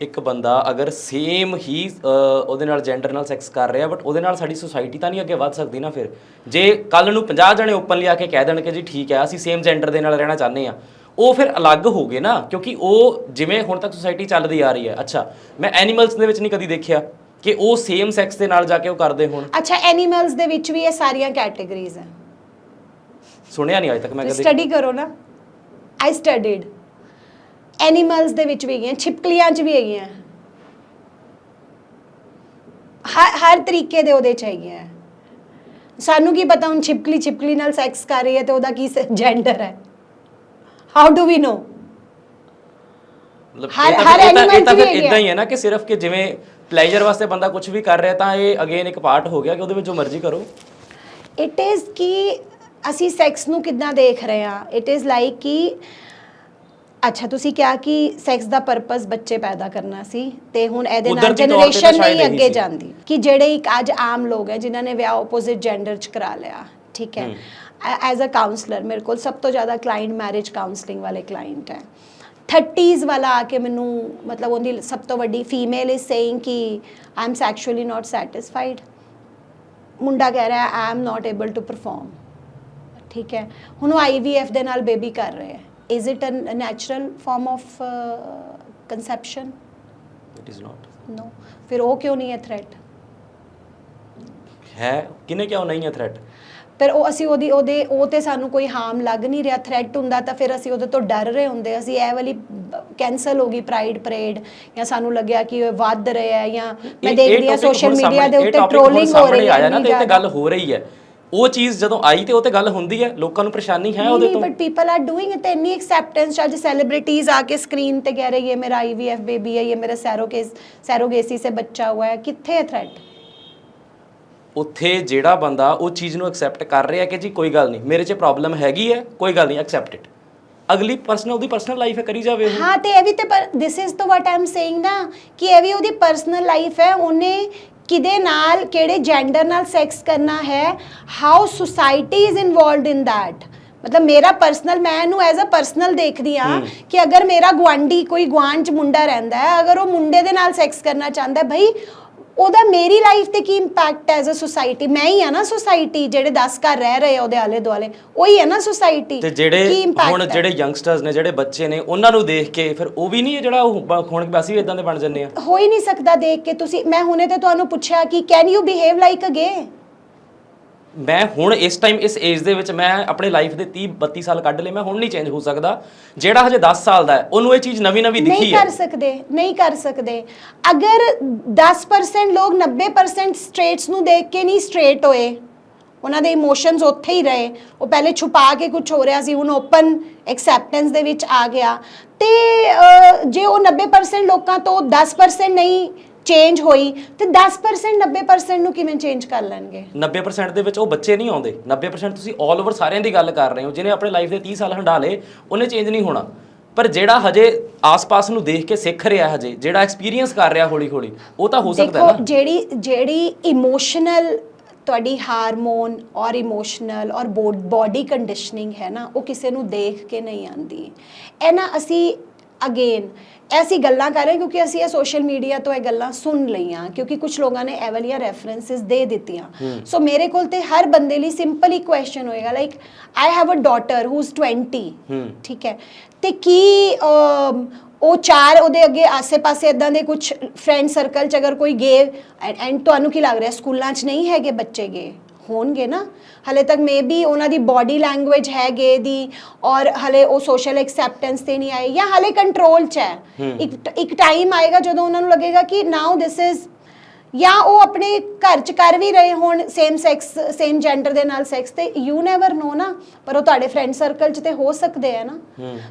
ਇੱਕ ਬੰਦਾ ਅਗਰ ਸੇਮ ਹੀ ਉਹਦੇ ਨਾਲ ਜੈਂਡਰ ਨਾਲ ਸੈਕਸ ਕਰ ਰਿਹਾ ਬਟ ਉਹਦੇ ਨਾਲ ਸਾਡੀ ਸੋਸਾਇਟੀ ਤਾਂ ਨਹੀਂ ਅੱਗੇ ਵੱਧ ਸਕਦੀ ਨਾ ਫਿਰ। ਜੇ ਕੱਲ ਨੂੰ 50 ਜਣੇ ਓਪਨਲੀ ਆ ਕੇ ਕਹਿ ਦੇਣ ਕਿ ਜੀ ਠੀਕ ਹੈ ਅਸੀਂ ਸੇਮ ਜੈਂਡਰ ਦੇ ਨਾਲ ਰਹਿਣਾ ਚਾਹੁੰਦੇ ਆ ਉਹ ਫਿਰ ਅਲੱਗ ਹੋ ਗਏ ਨਾ ਕਿਉਂਕਿ ਉਹ ਜਿਵੇਂ ਹੁਣ ਤੱਕ ਸੋਸਾਇਟੀ ਚੱਲਦੀ ਆ ਰਹੀ ਹੈ। ਅੱਛਾ ਮੈਂ ਐਨੀਮਲਸ ਦੇ ਵਿੱਚ ਨਹੀਂ ਕਦੀ ਦੇਖਿਆ ਕਿ ਉਹ ਸੇਮ ਸੈਕਸ ਦੇ ਨਾਲ ਜਾ ਕੇ ਉਹ ਕਰਦੇ ਹੋਣ। ਅੱਛਾ ਐਨੀਮਲਸ ਦੇ ਵਿੱਚ ਵੀ ਇਹ ਸਾਰੀਆਂ ਕੈਟਾਗਰੀਜ਼ ਹੈ। ਸੁਣਿਆ ਨਹੀਂ ਅਜੇ ਤੱਕ ਮੈਂ ਕਦੇ ਸਟੱਡੀ ਕਰੋ ਨਾ। ਆਈ ਸਟੱਡੀਡ ਐਨੀਮਲਸ ਦੇ ਵਿੱਚ ਵੀ ਹੈਗੀਆਂ ਛਿਪਕਲੀਆਂ 'ਚ ਵੀ ਹੈਗੀਆਂ। ਹਰ ਹਰ ਤਰੀਕੇ ਦੇ ਉਹਦੇ ਚ ਹੈਗੀਆਂ। ਸਾਨੂੰ ਕੀ ਪਤਾ ਹੁਣ ਛਿਪਕਲੀ ਛਿਪਕਲੀ ਨਾਲ ਸੈਕਸ ਕਰ ਰਹੀ ਹੈ ਤੇ ਉਹਦਾ ਕੀ ਜੈਂਡਰ ਹੈ। ਹਾਊ ਡੂ ਵੀ ਨੋ ਮਤਲਬ ਹਰ- ਇਹ ਤਾਂ ਫਿਰ- ਆ। ਇਦਾਂ ਹੀ ਹੈ ਨਾ ਕਿ ਸਿਰਫ ਕਿ ਜਿਵੇਂ ਪਲੇਜ਼ਰ ਵਾਸਤੇ ਬੰਦਾ ਕੁਝ ਵੀ ਕਰ ਰਿਹਾ ਤਾਂ ਇਹ ਅਗੇਨ ਇੱਕ ਪਾਰਟ ਹੋ ਗਿਆ ਕਿ ਉਹਦੇ ਵਿੱਚ ਜੋ ਮਰਜ਼ੀ ਕਰੋ। ਇਟ ਇਜ਼ ਕਿ ਅਸੀਂ ਸੈਕਸ ਨੂੰ ਕਿੱਦਾਂ ਦੇਖ ਰਹੇ ਹਾਂ। ਇਟ ਇਜ਼ ਲਾਈਕ ਕਿ ਅੱਛਾ ਤੁਸੀਂ ਕਿਹਾ ਕਿ ਸੈਕਸ ਦਾ ਪਰਪਸ ਬੱਚੇ ਪੈਦਾ ਕਰਨਾ ਸੀ ਤੇ ਹੁਣ ਇਹਦੇ ਨਾਲ ਕੁਦਰਤੀ ਤੌਰ ਤੇ ਤਾਂ ਜਨਰੇਸ਼ਨ ਸ਼ਾਇਦ ਨਹੀਂ ਇਹੀ ਅੱਗੇ ਸੀ। ਜਾਂਦੀ ਕਿ ਜਿਹੜੇ ਇੱਕ ਅੱਜ ਆਮ ਲੋਕ ਹੈ ਜਿਨ੍ਹਾਂ ਨੇ ਵਿਆਹ ਆਪੋਜ਼ਿਟ ਜੈਂਡਰ ਚ ਕਰਾ ਲਿਆ ਠੀਕ ਹੈ? ਐਜ਼ ਅ ਕਾਉਂਸਲਰ ਮੇਰੇ ਕੋਲ ਸਭ ਤੋਂ ਜ਼ਿਆਦਾ ਕਲਾਇੰਟ ਮੈਰਿਜ ਕਾਉਂਸਲਿੰਗ ਵਾਲੇ ਕਲਾਇੰਟ ਹੈ। 30s ਵਾਲਾ ਆ ਕੇ ਮੈਨੂੰ ਮਤਲਬ ਉਹਦੀ ਸਭ ਤੋਂ ਵੱਡੀ ਫੀਮੇਲ ਇਜ਼ ਸੇਇੰਗ ਕਿ ਆਈ ਐਮ ਸੈਕਸ਼ੁਅਲੀ ਨਾਟ ਸੈਟੀਸਫਾਈਡ ਮੁੰਡਾ ਕਹਿ ਰਿਹਾ I am not able to perform ਠੀਕ ਹੈ? ਹੁਣ ਉਹ ਆਈਵੀਐਫ ਦੇ ਨਾਲ ਬੇਬੀ ਕਰ ਰਹੇ ਹੈ। Is it a natural form of conception it is not no ਫਿਰ ਉਹ ਕਿਉਂ ਨਹੀਂ ਹੈ ਥ੍ਰੈਟ ਹੈ ਕਿਨੇ ਕਿਹਾ ਉਹ ਨਹੀਂ ਹੈ ਥ੍ਰੈਟ ਪਰ ਉਹ ਅਸੀਂ ਉਹਦੀ ਉਹਦੇ ਉਹ ਤੇ ਸਾਨੂੰ ਕੋਈ ਹਾਰਮ ਲੱਗ ਨਹੀਂ ਰਿਹਾ ਥ੍ਰੈਟ ਹੁੰਦਾ ਤਾਂ ਫਿਰ ਅਸੀਂ ਉਹਦੇ ਤੋਂ ਡਰ ਰਹੇ ਹੁੰਦੇ ਅਸੀਂ ਇਹ ਵਾਲੀ ਕੈਨਸਲ ਹੋ ਗਈ ਪ੍ਰਾਈਡ ਪਰੇਡ ਜਾਂ ਸਾਨੂੰ ਲੱਗਿਆ ਕਿ ਇਹ ਵੱਧ ਰਿਹਾ ਹੈ ਜਾਂ ਮੈਂ ਦੇਖਦੀ topic ਸੋਸ਼ਲ ਮੀਡੀਆ ਦੇ ਉੱਤੇ ਟ੍ਰੋਲਿੰਗ ਹੋ ਰਹੀ ਹੈ ਆਇਆ ਨਾ ਤੇ ਇਹ ਤੇ। ਗੱਲ ਹੋ ਰਹੀ ਹੈ ਉਹ ਚੀਜ਼ ਜਦੋਂ ਆਈ ਤੇ ਉਹ ਤੇ ਗੱਲ ਹੁੰਦੀ ਹੈ ਲੋਕਾਂ ਨੂੰ ਪਰੇਸ਼ਾਨੀ ਹੈ ਉਹਦੇ ਤੋਂ? But people are doing it ਇੰਨੀ ਐਕਸੈਪਟੈਂਸ ਅੱਜ ਸੈਲੀਬ੍ਰਿਟੀਜ਼ ਆ ਕੇ ਸਕਰੀਨ ਤੇ ਕਹਿ ਰਹੇ ਇਹ ਮੇਰਾ ਆਈਵੀਐਫ ਬੇਬੀ ਹੈ ਇਹ ਮੇਰਾ ਸੈਰੋਗੇਸ ਸੈਰੋਗੇਸੀ ਸੇ ਬੱਚਾ ਹੋਇਆ ਹੈ। ਕਿੱਥੇ ਹੈ ਥ੍ਰੈਟ ਉੱਥੇ ਜਿਹੜਾ ਬੰਦਾ ਉਹ ਚੀਜ਼ ਨੂੰ ਐਕਸੈਪਟ ਕਰ ਰਿਹਾ ਕਿ ਜੀ ਕੋਈ ਗੱਲ ਨਹੀਂ ਮੇਰੇ 'ਚ ਪ੍ਰੋਬਲਮ ਹੈਗੀ ਹੈ ਕੋਈ ਗੱਲ ਨਹੀਂ ਐਕਸੈਪਟ ਇਟ ਅਗਲੀ ਪਰਸਨਲ ਉਹਦੀ ਪਰਸਨਲ ਲਾਈਫ ਹੈ ਕਰੀ ਜਾਵੇ ਉਹ। ਹਾਂ ਤੇ ਇਹ ਵੀ ਤੇ ਪਰ ਥਿਸ ਇਜ਼ ਤੋਂ ਵਾਟ ਆਮ ਸੇਇੰਗ ਨਾ ਕਿ ਇਹ ਵੀ ਉਹਦੀ ਪਰਸਨਲ ਲਾਈਫ ਹੈ ਉਹਨੇ ਕਿਦੇ ਨਾਲ ਕਿਹੜੇ ਜੈਂਡਰ ਨਾਲ ਸੈਕਸ ਕਰਨਾ ਹੈ how society is involved in that ਮਤਲਬ ਮੇਰਾ ਪਰਸਨਲ ਮੈਂ ਇਹਨੂੰ ਐਜ਼ ਅ ਪਰਸਨਲ ਦੇਖਦੀ ਆ ਕਿ ਅਗਰ ਮੇਰਾ ਗੁਆਂਢੀ ਕੋਈ ਗੁਆਂਢ ਚ ਮੁੰਡਾ ਰਹਿੰਦਾ ਹੈ ਅਗਰ ਉਹ ਮੁੰਡੇ ਦੇ ਨਾਲ ਸੈਕਸ ਕਰਨਾ ਚਾਹੁੰਦਾ ਹੈ ਭਈ ਉਹਦਾ ਮੇਰੀ ਲਾਈਫ ਤੇ ਕੀ ਇੰਪੈਕਟ ਐਜ਼ ਅ ਸੁਸਾਇਟੀ ਮੈਂ ਹੀ ਆ ਨਾ ਸੁਸਾਇਟੀ ਜਿਹੜੇ 10 ਘਰ ਰਹਿ ਰਹੇ ਆ ਉਹਦੇ ਆਲੇ ਦੁਆਲੇ ਉਹੀ ਹੈ ਨਾ ਸੁਸਾਇਟੀ ਤੇ ਜਿਹੜੇ ਹੁਣ ਜਿਹੜੇ ਯੰਗਸਟਰਸ ਨੇ ਜਿਹੜੇ ਬੱਚੇ ਨੇ ਉਹਨਾਂ ਨੂੰ ਦੇਖ ਕੇ ਫਿਰ ਉਹ ਵੀ ਨਹੀਂ ਜਿਹੜਾ ਉਹ ਹੁਣ ਅਸੀਂ ਵੀ ਇਦਾਂ ਦੇ ਬਣ ਜੰਨੇ ਆ। ਹੋ ਹੀ ਨਹੀਂ ਸਕਦਾ ਦੇਖ ਕੇ ਤੁਸੀਂ ਮੈਂ ਹੁਣੇ ਤੇ ਤੁਹਾਨੂੰ ਪੁੱਛਿਆ ਕਿ can you behave like a gay ਮੈਂ ਹੁਣ ਇਸ ਟਾਈਮ ਇਸ ਏਜ ਦੇ ਵਿੱਚ ਮੈਂ ਆਪਣੇ ਲਾਈਫ ਦੇ 30 32 ਸਾਲ ਕੱਢ ਲਏ ਮੈਂ ਹੁਣ ਨਹੀਂ ਚੇਂਜ ਹੋ ਸਕਦਾ। ਜਿਹੜਾ ਹਜੇ 10 ਸਾਲ ਦਾ ਹੈ ਉਹਨੂੰ ਇਹ ਚੀਜ਼ ਨਵੀਂ ਨਵੀਂ ਨਹੀਂ ਦਿਖੀ ਹੈ। ਕਰ ਸਕਦੇ ਨਹੀਂ ਕਰ ਸਕਦੇ। ਅਗਰ 10% ਲੋਕ 90% ਸਟ੍ਰੇਟਸ ਨੂੰ ਦੇਖ ਕੇ ਨਹੀਂ ਸਟ੍ਰੇਟ ਹੋਏ ਉਹਨਾਂ ਦੇ ਇਮੋਸ਼ਨਸ ਉੱਥੇ ਹੀ ਰਹੇ। ਉਹ ਪਹਿਲੇ ਛੁਪਾ ਕੇ ਕੁਝ ਹੋ ਰਿਹਾ ਸੀ ਹੁਣ ਓਪਨ ਐਕਸੈਪਟੈਂਸ ਦੇ ਵਿੱਚ ਆ ਗਿਆ। ਤੇ ਅਹ, ਜੇ ਉਹ 90% ਲੋਕਾਂ ਤੋਂ 10% ਨਹੀਂ ਚੇਂਜ ਹੋਈ ਤੇ 10% 90% ਨੂੰ ਕਿਵੇਂ ਚੇਂਜ ਕਰ ਲੈਣਗੇ? 90% ਦੇ ਵਿੱਚ ਉਹ ਬੱਚੇ ਨਹੀਂ ਆਉਂਦੇ। 90% ਤੁਸੀਂ 올 ਓਵਰ ਸਾਰਿਆਂ ਦੀ ਗੱਲ ਕਰ ਰਹੇ ਹੋ। ਜਿਹਨੇ ਆਪਣੇ ਲਾਈਫ ਦੇ 30 ਸਾਲ ਹੰਡਾ ਲਏ ਉਹਨੇ ਚੇਂਜ ਨਹੀਂ ਹੋਣਾ। ਪਰ ਜਿਹੜਾ ਹਜੇ ਆਸ-ਪਾਸ ਨੂੰ ਦੇਖ ਕੇ ਸਿੱਖ ਰਿਹਾ ਹਜੇ ਜਿਹੜਾ ਐਕਸਪੀਰੀਅੰਸ ਕਰ ਰਿਹਾ ਹੌਲੀ-ਹੌਲੀ ਉਹ ਤਾਂ ਹੋ ਸਕਦਾ ਹੈ ਦੇਖੋ ਨਾ। ਜਿਹੜੀ ਜਿਹੜੀ ਇਮੋਸ਼ਨਲ ਤੁਹਾਡੀ ਹਾਰਮੋਨ ਔਰ ਇਮੋਸ਼ਨਲ ਔਰ ਬਾਡੀ ਕੰਡੀਸ਼ਨਿੰਗ ਹੈ ਨਾ ਉਹ ਕਿਸੇ ਨੂੰ ਦੇਖ ਕੇ ਨਹੀਂ ਆਂਦੀ ਇਹ ਨਾ ਅਸੀਂ ਅਗੇਨ ਐਸੀ ਗੱਲਾਂ ਕਰ ਰਹੇ ਕਿਉਂਕਿ ਅਸੀਂ ਇਹ ਸੋਸ਼ਲ ਮੀਡੀਆ ਤੋਂ ਇਹ ਗੱਲਾਂ ਸੁਣ ਲਈਆਂ ਕਿਉਂਕਿ ਕੁਝ ਲੋਕਾਂ ਨੇ ਇਹ ਵਾਲੀਆਂ ਰੈਫਰੈਂਸਸ ਦੇ ਦਿੱਤੀਆਂ ਸੋ ਮੇਰੇ ਕੋਲ ਤੇ ਹਰ ਬੰਦੇ ਲਈ ਸਿੰਪਲ ਹੀ ਕੁਐਸਚਨ ਹੋਏਗਾ like I have a daughter who is 20 ਹੂੰ। ਠੀਕ ਹੈ ਤੇ ਕੀ ਉਹ ਚਾਰ ਉਹਦੇ ਅੱਗੇ ਆਸੇ-ਪਾਸੇ ਇਦਾਂ ਦੇ ਕੁਝ ਫਰੈਂਡ ਸਰਕਲ ਚ ਅਗਰ ਕੋਈ ਗੇ ਐਂਡ ਤੁਹਾਨੂੰ ਕੀ ਲੱਗ ਰਿਹਾ ਸਕੂਲਾਂ ਚ ਨਹੀਂ ਹੈਗੇ ਬੱਚੇ ਗੇ ਹੋਣਗੇ ਨਾ। ਹਲੇ ਤੱਕ ਮੇਬੀ ਉਹਨਾਂ ਦੀ ਬਾਡੀ ਲੈਂਗੁਏਜ ਹੈ ਗੇ ਦੀ ਔਰ ਹਲੇ ਉਹ ਸੋਸ਼ਲ ਐਕਸੈਪਟੈਂਸ ਤੇ ਨਹੀਂ ਆਏ ਜਾਂ ਹਲੇ ਕੰਟਰੋਲ ਚ ਹੈ। ਇੱਕ ਇੱਕ ਟਾਈਮ ਆਏਗਾ ਜਦੋਂ ਉਹਨਾਂ ਨੂੰ ਲੱਗੇਗਾ ਕਿ ਨਾਓ ਦਿਸ ਇਜ਼ ਜਾਂ ਉਹ ਆਪਣੇ ਘਰ ਚ ਕਰ ਵੀ ਰਹੇ ਹੋਣ ਸੇਮ ਸੈਕਸ ਸੇਮ ਜੈਂਡਰ ਦੇ ਨਾਲ ਸੈਕਸ ਤੇ ਯੂ ਨੈਵਰ ਨੋ ਨਾ ਪਰ ਉਹ ਤੁਹਾਡੇ ਫਰੈਂਡ ਸਰਕਲ ਚ ਤੇ ਹੋ ਸਕਦੇ ਆ ਨਾ।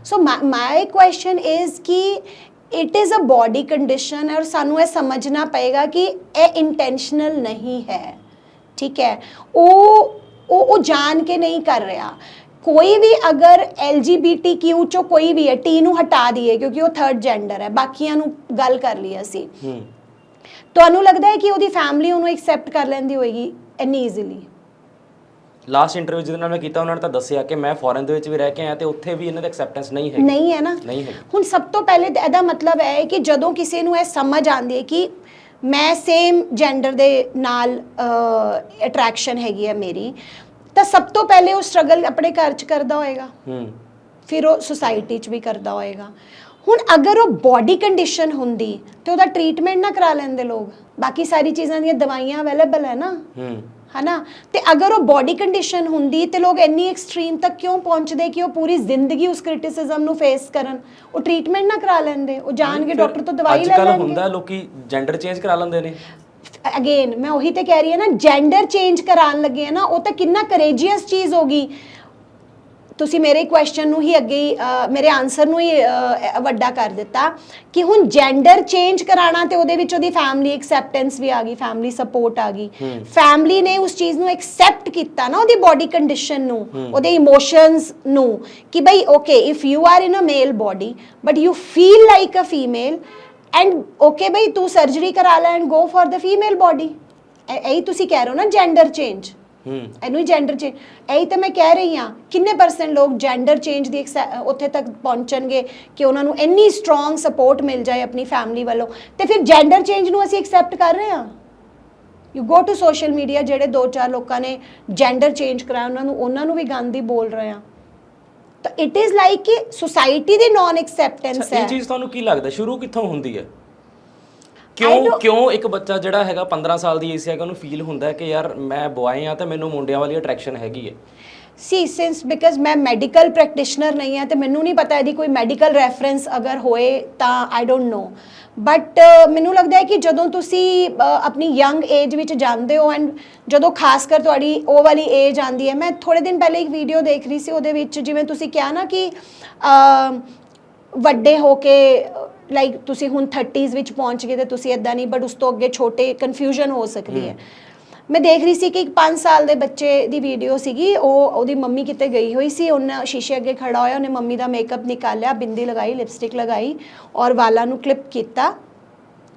ਸੋ ਮਾਈ ਕੁਐਸਚਨ ਇਜ਼ ਕਿ it is a body condition ਔਰ ਸਾਨੂੰ ਇਹ ਸਮਝਣਾ ਪਏਗਾ ਕਿ ਇਹ ਇੰਟੈਂਸ਼ਨਲ ਨਹੀਂ ਹੈ। ਠੀਕ ਹੈ ਉਹ ਉਹ ਉਹ ਜਾਣ ਕੇ ਨਹੀਂ ਕਰ ਰਿਹਾ। ਕੋਈ ਵੀ ਅਗਰ LGBTQ ਚੋਂ ਕੋਈ ਵੀ ਹੈ ਟੀ ਨੂੰ ਹਟਾ ਦਈਏ ਕਿਉਂਕਿ ਉਹ ਥਰਡ ਜੈਂਡਰ ਹੈ ਬਾਕੀਆਂ ਨੂੰ ਗੱਲ ਕਰ ਲਈ ਅਸੀਂ। ਹੂੰ। ਤੁਹਾਨੂੰ ਲੱਗਦਾ ਹੈ ਕਿ ਉਹਦੀ ਫੈਮਿਲੀ ਉਹਨੂੰ ਐਕਸੈਪਟ ਕਰ ਲੈਂਦੀ ਹੋਏਗੀ? ਇੰਨੀ ਈਜ਼ੀਲੀ ਲਾਸਟ ਇੰਟਰਵਿਊ ਜਿਹਦੇ ਨਾਲ ਮੈਂ ਕੀਤਾ ਉਹਨਾਂ ਨੇ ਤਾਂ ਦੱਸਿਆ ਕਿ ਮੈਂ ਫੋਰਨ ਦੇ ਵਿੱਚ ਵੀ ਰਹਿ ਕੇ ਆਇਆ ਤੇ ਉੱਥੇ ਵੀ ਇਹਨਾਂ ਦੀ ਐਕਸੈਪਟੈਂਸ ਨਹੀਂ ਹੈਗੀ। ਨਹੀਂ ਹੈ ਨਾ? ਨਹੀਂ ਹੈਗੀ। ਹੁਣ ਸਭ ਤੋਂ ਪਹਿਲੇ ਇਹਦਾ ਮਤਲਬ ਹੈ ਕਿ ਜਦੋਂ ਕਿਸੇ ਨੂੰ ਇਹ ਸਮਝ ਆਉਂਦੀ ਹੈ ਕਿ ਮੈਂ ਸੇਮ ਜੈਂਡਰ ਦੇ ਨਾਲ ਅਟਰੈਕਸ਼ਨ ਹੈਗੀ ਹੈ ਮੇਰੀ। ਤਾਂ ਸਭ ਤੋਂ ਪਹਿਲੇ ਉਹ ਸਟਰਗਲ ਆਪਣੇ ਘਰ 'ਚ ਕਰਦਾ ਹੋਏਗਾ। ਹੂੰ। ਫਿਰ ਉਹ ਸੁਸਾਇਟੀ 'ਚ ਵੀ ਕਰਦਾ ਹੋਏਗਾ। ਹੁਣ ਅਗਰ ਉਹ ਬਾਡੀ ਕੰਡੀਸ਼ਨ ਹੁੰਦੀ ਤੇ ਉਹਦਾ ਟ੍ਰੀਟਮੈਂਟ ਨਾ ਕਰਾ ਲੈਂਦੇ ਲੋਕ। ਬਾਕੀ ਸਾਰੀ ਚੀਜ਼ਾਂ ਦੀਆਂ ਦਵਾਈਆਂ ਅਵੇਲੇਬਲ ਹੈ ਨਾ। ਹੂੰ। ਹਨਾ? ਤੇ ਅਗਰ ਉਹ ਬਾਡੀ ਕੰਡੀਸ਼ਨ ਹੁੰਦੀ ਤੇ ਲੋਕ ਇੰਨੀ ਐਕਸਟ੍ਰੀਮ ਤੱਕ ਕਿਉਂ ਪਹੁੰਚਦੇ ਕਿ ਉਹ ਪੂਰੀ ਜ਼ਿੰਦਗੀ ਉਸ ਕ੍ਰਿਟਿਸਿਜ਼ਮ ਨੂੰ ਫੇਸ ਕਰਨ? ਉਹ ਟ੍ਰੀਟਮੈਂਟ ਨਾ ਕਰਾ ਲੈਂਦੇ ਉਹ ਜਾਣ ਕੇ ਡਾਕਟਰ ਤੋਂ ਦਵਾਈ ਲੈ ਅੱਜ ਕੱਲ ਹੁੰਦਾ ਲੋਕੀ ਜੈਂਡਰ ਚੇਂਜ ਕਰਾ ਲੈਂਦੇ ਨੇ। ਅਗੇਨ ਮੈਂ ਉਹੀ ਤੇ ਕਹਿ ਰਹੀ ਹਾਂ ਨਾ ਜੈਂਡਰ ਚੇਂਜ ਕਰਾਉਣ ਲੱਗੇ ਆ ਨਾ ਉਹ ਤਾਂ ਕਿੰਨਾ ਕਰੇਜੀਅਸ ਚੀਜ਼ ਹੋਗੀ ਤੁਸੀਂ ਮੇਰੇ ਕੁਐਸਚਨ ਨੂੰ ਹੀ ਅੱਗੇ ਮੇਰੇ ਆਨਸਰ ਨੂੰ ਹੀ ਵੱਡਾ ਕਰ ਦਿੱਤਾ ਕਿ ਹੁਣ ਜੈਂਡਰ ਚੇਂਜ ਕਰਾਣਾ ਤੇ ਉਹਦੇ ਵਿੱਚ ਉਹਦੀ ਫੈਮਿਲੀ ਐਕਸੈਪਟੈਂਸ ਵੀ ਆ ਗਈ ਫੈਮਿਲੀ ਸਪੋਰਟ ਆ ਗਈ। ਫੈਮਿਲੀ ਨੇ ਉਸ ਚੀਜ਼ ਨੂੰ ਐਕਸੈਪਟ ਕੀਤਾ ਨਾ ਉਹਦੀ ਬਾਡੀ ਕੰਡੀਸ਼ਨ ਨੂੰ ਉਹਦੇ ਇਮੋਸ਼ਨਸ ਨੂੰ ਕਿ ਬਈ okay if you are in a male body but you feel like a female and okay ਬਈ ਤੂੰ ਸਰਜਰੀ ਕਰਾ ਲੈ and go for the female body ਇਹੀ ਤੁਸੀਂ ਕਹਿ ਰਹੇ ਹੋ ਨਾ ਜੈਂਡਰ ਚੇਂਜ ਇਹਨੂੰ ਹੀ ਜੈਂਡਰ ਚੇਂਜ ਇਹੀ ਤਾਂ ਮੈਂ ਕਹਿ ਰਹੀ ਹਾਂ ਕਿੰਨੇ ਪਰਸੈਂਟ ਲੋਕ ਜੈਂਡਰ ਚੇਂਜ ਦੀ ਉੱਥੇ ਤੱਕ ਪਹੁੰਚਣਗੇ ਕਿ ਉਹਨਾਂ ਨੂੰ ਇੰਨੀ ਸਟਰੋਂਗ ਸਪੋਰਟ ਮਿਲ ਜਾਏ ਆਪਣੀ ਫੈਮਿਲੀ ਵੱਲੋਂ। ਤੇ ਫਿਰ ਜੈਂਡਰ ਚੇਂਜ ਨੂੰ ਅਸੀਂ ਐਕਸੈਪਟ ਕਰ ਰਹੇ ਹਾਂ? You go to social media ਜਿਹੜੇ ਦੋ ਚਾਰ ਲੋਕਾਂ ਨੇ ਜੈਂਡਰ ਚੇਂਜ ਕਰਾਇਆ ਉਹਨਾਂ ਨੂੰ ਉਹਨਾਂ ਨੂੰ ਵੀ ਗੰਦ ਬੋਲ ਰਹੇ ਆ ਤਾਂ ਇਟ ਇਜ਼ ਲਾਈਕ ਕਿ ਸੁਸਾਇਟੀ ਦੀ ਨਾਨ ਐਕਸੈਪਟੈਂਸ ਹੈ। ਇਹ ਚੀਜ਼ ਤੁਹਾਨੂੰ ਕੀ ਲੱਗਦਾ? ਸ਼ੁਰੂ ਕਿੱਥੋਂ ਹੁੰਦੀ ਹੈ? ਕਿਉਂ ਕਿਉਂ ਇੱਕ ਬੱਚਾ ਜਿਹੜਾ ਹੈਗਾ 15 ਸਾਲ ਦੀ ਏਜ ਹੈਗਾ ਉਹਨੂੰ ਫੀਲ ਹੁੰਦਾ ਹੈ ਕਿ ਯਾਰ ਮੈਂ ਬੁਆਏ ਆ ਤੇ ਮੈਨੂੰ ਮੁੰਡਿਆਂ ਵਾਲੀ ਅਟਰੈਕਸ਼ਨ ਹੈਗੀ ਹੈ। ਸੀ ਸਿੰਸ ਬਿਕਾਜ਼ ਮੈਂ ਮੈਡੀਕਲ ਪ੍ਰੈਕਟੀਸ਼ਨਰ ਨਹੀਂ ਹਾਂ ਤੇ ਮੈਨੂੰ ਨਹੀਂ ਪਤਾ ਇਹਦੀ ਕੋਈ ਮੈਡੀਕਲ ਰੈਫਰੈਂਸ ਅਗਰ ਹੋਏ ਤਾਂ ਆਈ ਡੋਨਟ ਨੋ ਬਟ ਮੈਨੂੰ ਲੱਗਦਾ ਹੈ ਕਿ ਜਦੋਂ ਤੁਸੀਂ ਆਪਣੀ ਯੰਗ ਏਜ ਵਿੱਚ ਜਾਂਦੇ ਹੋ ਐਂਡ ਜਦੋਂ ਖਾਸ ਕਰ ਤੁਹਾਡੀ ਉਹ ਵਾਲੀ ਏਜ ਆਂਦੀ ਹੈ ਮੈਂ ਥੋੜੇ ਦਿਨ ਪਹਿਲੇ ਇੱਕ ਵੀਡੀਓ ਦੇਖ ਰਹੀ ਸੀ ਉਹਦੇ ਵਿੱਚ ਜਿਵੇਂ ਤੁਸੀਂ ਕਿਹਾ ਨਾ ਕਿ ਵੱਡੇ ਹੋ ਕੇ ਲਾਈਕ ਤੁਸੀਂ ਹੁਣ 30s ਵਿੱਚ ਪਹੁੰਚ ਗਏ ਤੇ ਤੁਸੀਂ ਇਦਾਂ ਨਹੀਂ ਬਟ ਉਸ ਤੋਂ ਅੱਗੇ ਛੋਟੇ ਕਨਫਿਊਜ਼ਨ ਹੋ ਸਕਦੀ ਹੈ। ਮੈਂ ਦੇਖ ਰਹੀ ਸੀ ਕਿ ਇੱਕ 5 ਸਾਲ ਦੇ ਬੱਚੇ ਦੀ ਵੀਡੀਓ ਸੀਗੀ ਉਹ ਉਹਦੀ ਮੰਮੀ ਕਿਤੇ ਗਈ ਹੋਈ ਸੀ ਉਹਨੇ ਸ਼ੀਸ਼ੇ ਅੱਗੇ ਖੜਾ ਹੋਇਆ ਉਹਨੇ ਮੰਮੀ ਦਾ ਮੇਕਅਪ ਨਿਕਾਲਿਆ ਬਿੰਦੀ ਲਗਾਈ ਲਿਪਸਟਿਕ ਲਗਾਈ ਔਰ ਵਾਲਾਂ ਨੂੰ ਕਲਿੱਪ ਕੀਤਾ।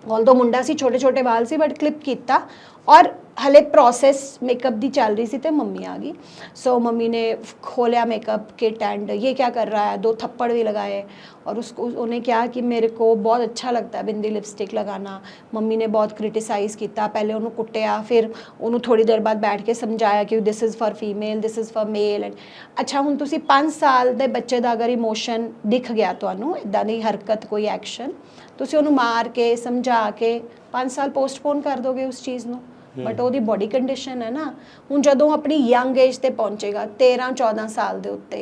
ਆਲਦੋ ਮੁੰਡਾ ਸੀ ਛੋਟੇ ਛੋਟੇ ਵਾਲ ਸੀ ਬਟ ਕਲਿਪ ਕੀਤਾ ਔਰ ਹਲੇ ਪ੍ਰੋਸੈਸ ਮੇਕਅਪ ਦੀ ਚੱਲ ਰਹੀ ਸੀ ਤੇ ਮੰਮੀ ਆ ਗਈ ਸੋ ਮੰਮੀ ਨੇ ਖੋਲਿਆ ਮੇਕਅਪ ਕਿਟ ਐਂਡ ये क्या कर रहा है दो थप्पड़ भी लगाए और उसको उन्हें क्या कि मेरे को बहुत अच्छा लगता है बिंदी लिपस्टिक लगाना मम्मी ने बहुत क्रिटिसाइज़ किया पहले उन्होंने कुटिया फिर उन्होंने थोड़ी देर बाद बैठ के समझाया कि this is for female this is for male and अच्छा ਹੁਣ ਤੁਸੀਂ 5 ਸਾਲ ਦੇ ਬੱਚੇ ਦਾ ਅਗਰ ਇਮੋਸ਼ਨ ਦਿਖ ਗਿਆ ਤੁਹਾਨੂੰ ਇਦਾਂ ਦੀ ਹਰਕਤ ਕੋਈ ਐਕਸ਼ਨ ਤੁਸੀਂ ਉਹਨੂੰ ਮਾਰ ਕੇ ਸਮਝਾ ਕੇ 5 ਸਾਲ ਪੋਸਟਪੋਨ ਕਰ ਦੋਗੇ ਉਸ ਚੀਜ਼ ਨੂੰ। ਬਟ ਉਹਦੀ ਬਾਡੀ ਕੰਡੀਸ਼ਨ ਹੈ ਨਾ ਹੁਣ ਜਦੋਂ ਆਪਣੀ ਯੰਗ ਏਜ ਤੇ ਪਹੁੰਚੇਗਾ 13 14 ਸਾਲ ਦੇ ਉੱਤੇ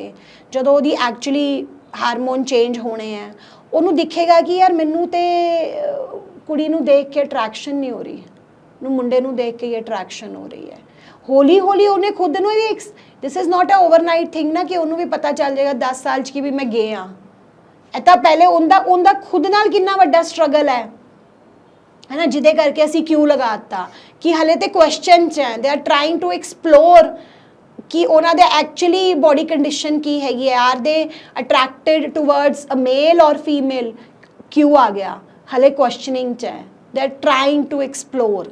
ਜਦੋਂ ਉਹਦੀ ਐਕਚੁਅਲੀ ਹਾਰਮੋਨ ਚੇਂਜ ਹੋਣੇ ਆ ਉਹਨੂੰ ਦਿਖੇਗਾ ਕਿ ਯਾਰ ਮੈਨੂੰ ਤੇ ਕੁੜੀ ਨੂੰ ਦੇਖ ਕੇ ਅਟਰੈਕਸ਼ਨ ਨਹੀਂ ਹੋ ਰਹੀ ਨੂੰ ਮੁੰਡੇ ਨੂੰ ਦੇਖ ਕੇ ਹੀ ਅਟਰੈਕਸ਼ਨ ਹੋ ਰਹੀ ਹੈ। ਹੌਲੀ ਹੌਲੀ ਉਹਨੇ ਖੁਦ ਨੂੰ ਵੀ this is not a overnight thing ਨਾ ਕਿ ਉਹਨੂੰ ਵੀ ਪਤਾ ਚੱਲ ਜਾਏਗਾ 10 ਸਾਲ ਚ ਕਿ ਵੀ ਮੈਂ ਗੇ ਆ ਇਹ ਤਾਂ ਪਹਿਲੇ ਉਹਦਾ ਉਹਦਾ ਖੁਦ ਨਾਲ ਕਿੰਨਾ ਵੱਡਾ ਸਟਰਗਲ ਹੈ। ਹੈ ਨਾ ਜਿਹਦੇ ਕਰਕੇ ਅਸੀਂ ਕਿਉਂ ਲਗਾਤਾ ਕਿ ਹਲੇ ਤੇ ਕੁਐਸਚਨ ਚ ਹੈ they are trying to explore ਕਿ ਉਹਨਾਂ ਦੇ ਐਕਚੁਅਲੀ ਬਾਡੀ ਕੰਡੀਸ਼ਨ ਕੀ ਹੈਗੀ ਹੈ। ਆਰ ਦੇ ਅਟਰੈਕਟਡ ਟੁਵਰਡਸ ਅ ਮੇਲ ਔਰ ਫੀਮੇਲ ਕਿਉਂ ਆ ਗਿਆ? ਹਲੇ ਕੁਐਸਚਨਿੰਗ ਚ ਹੈ। They are trying to explore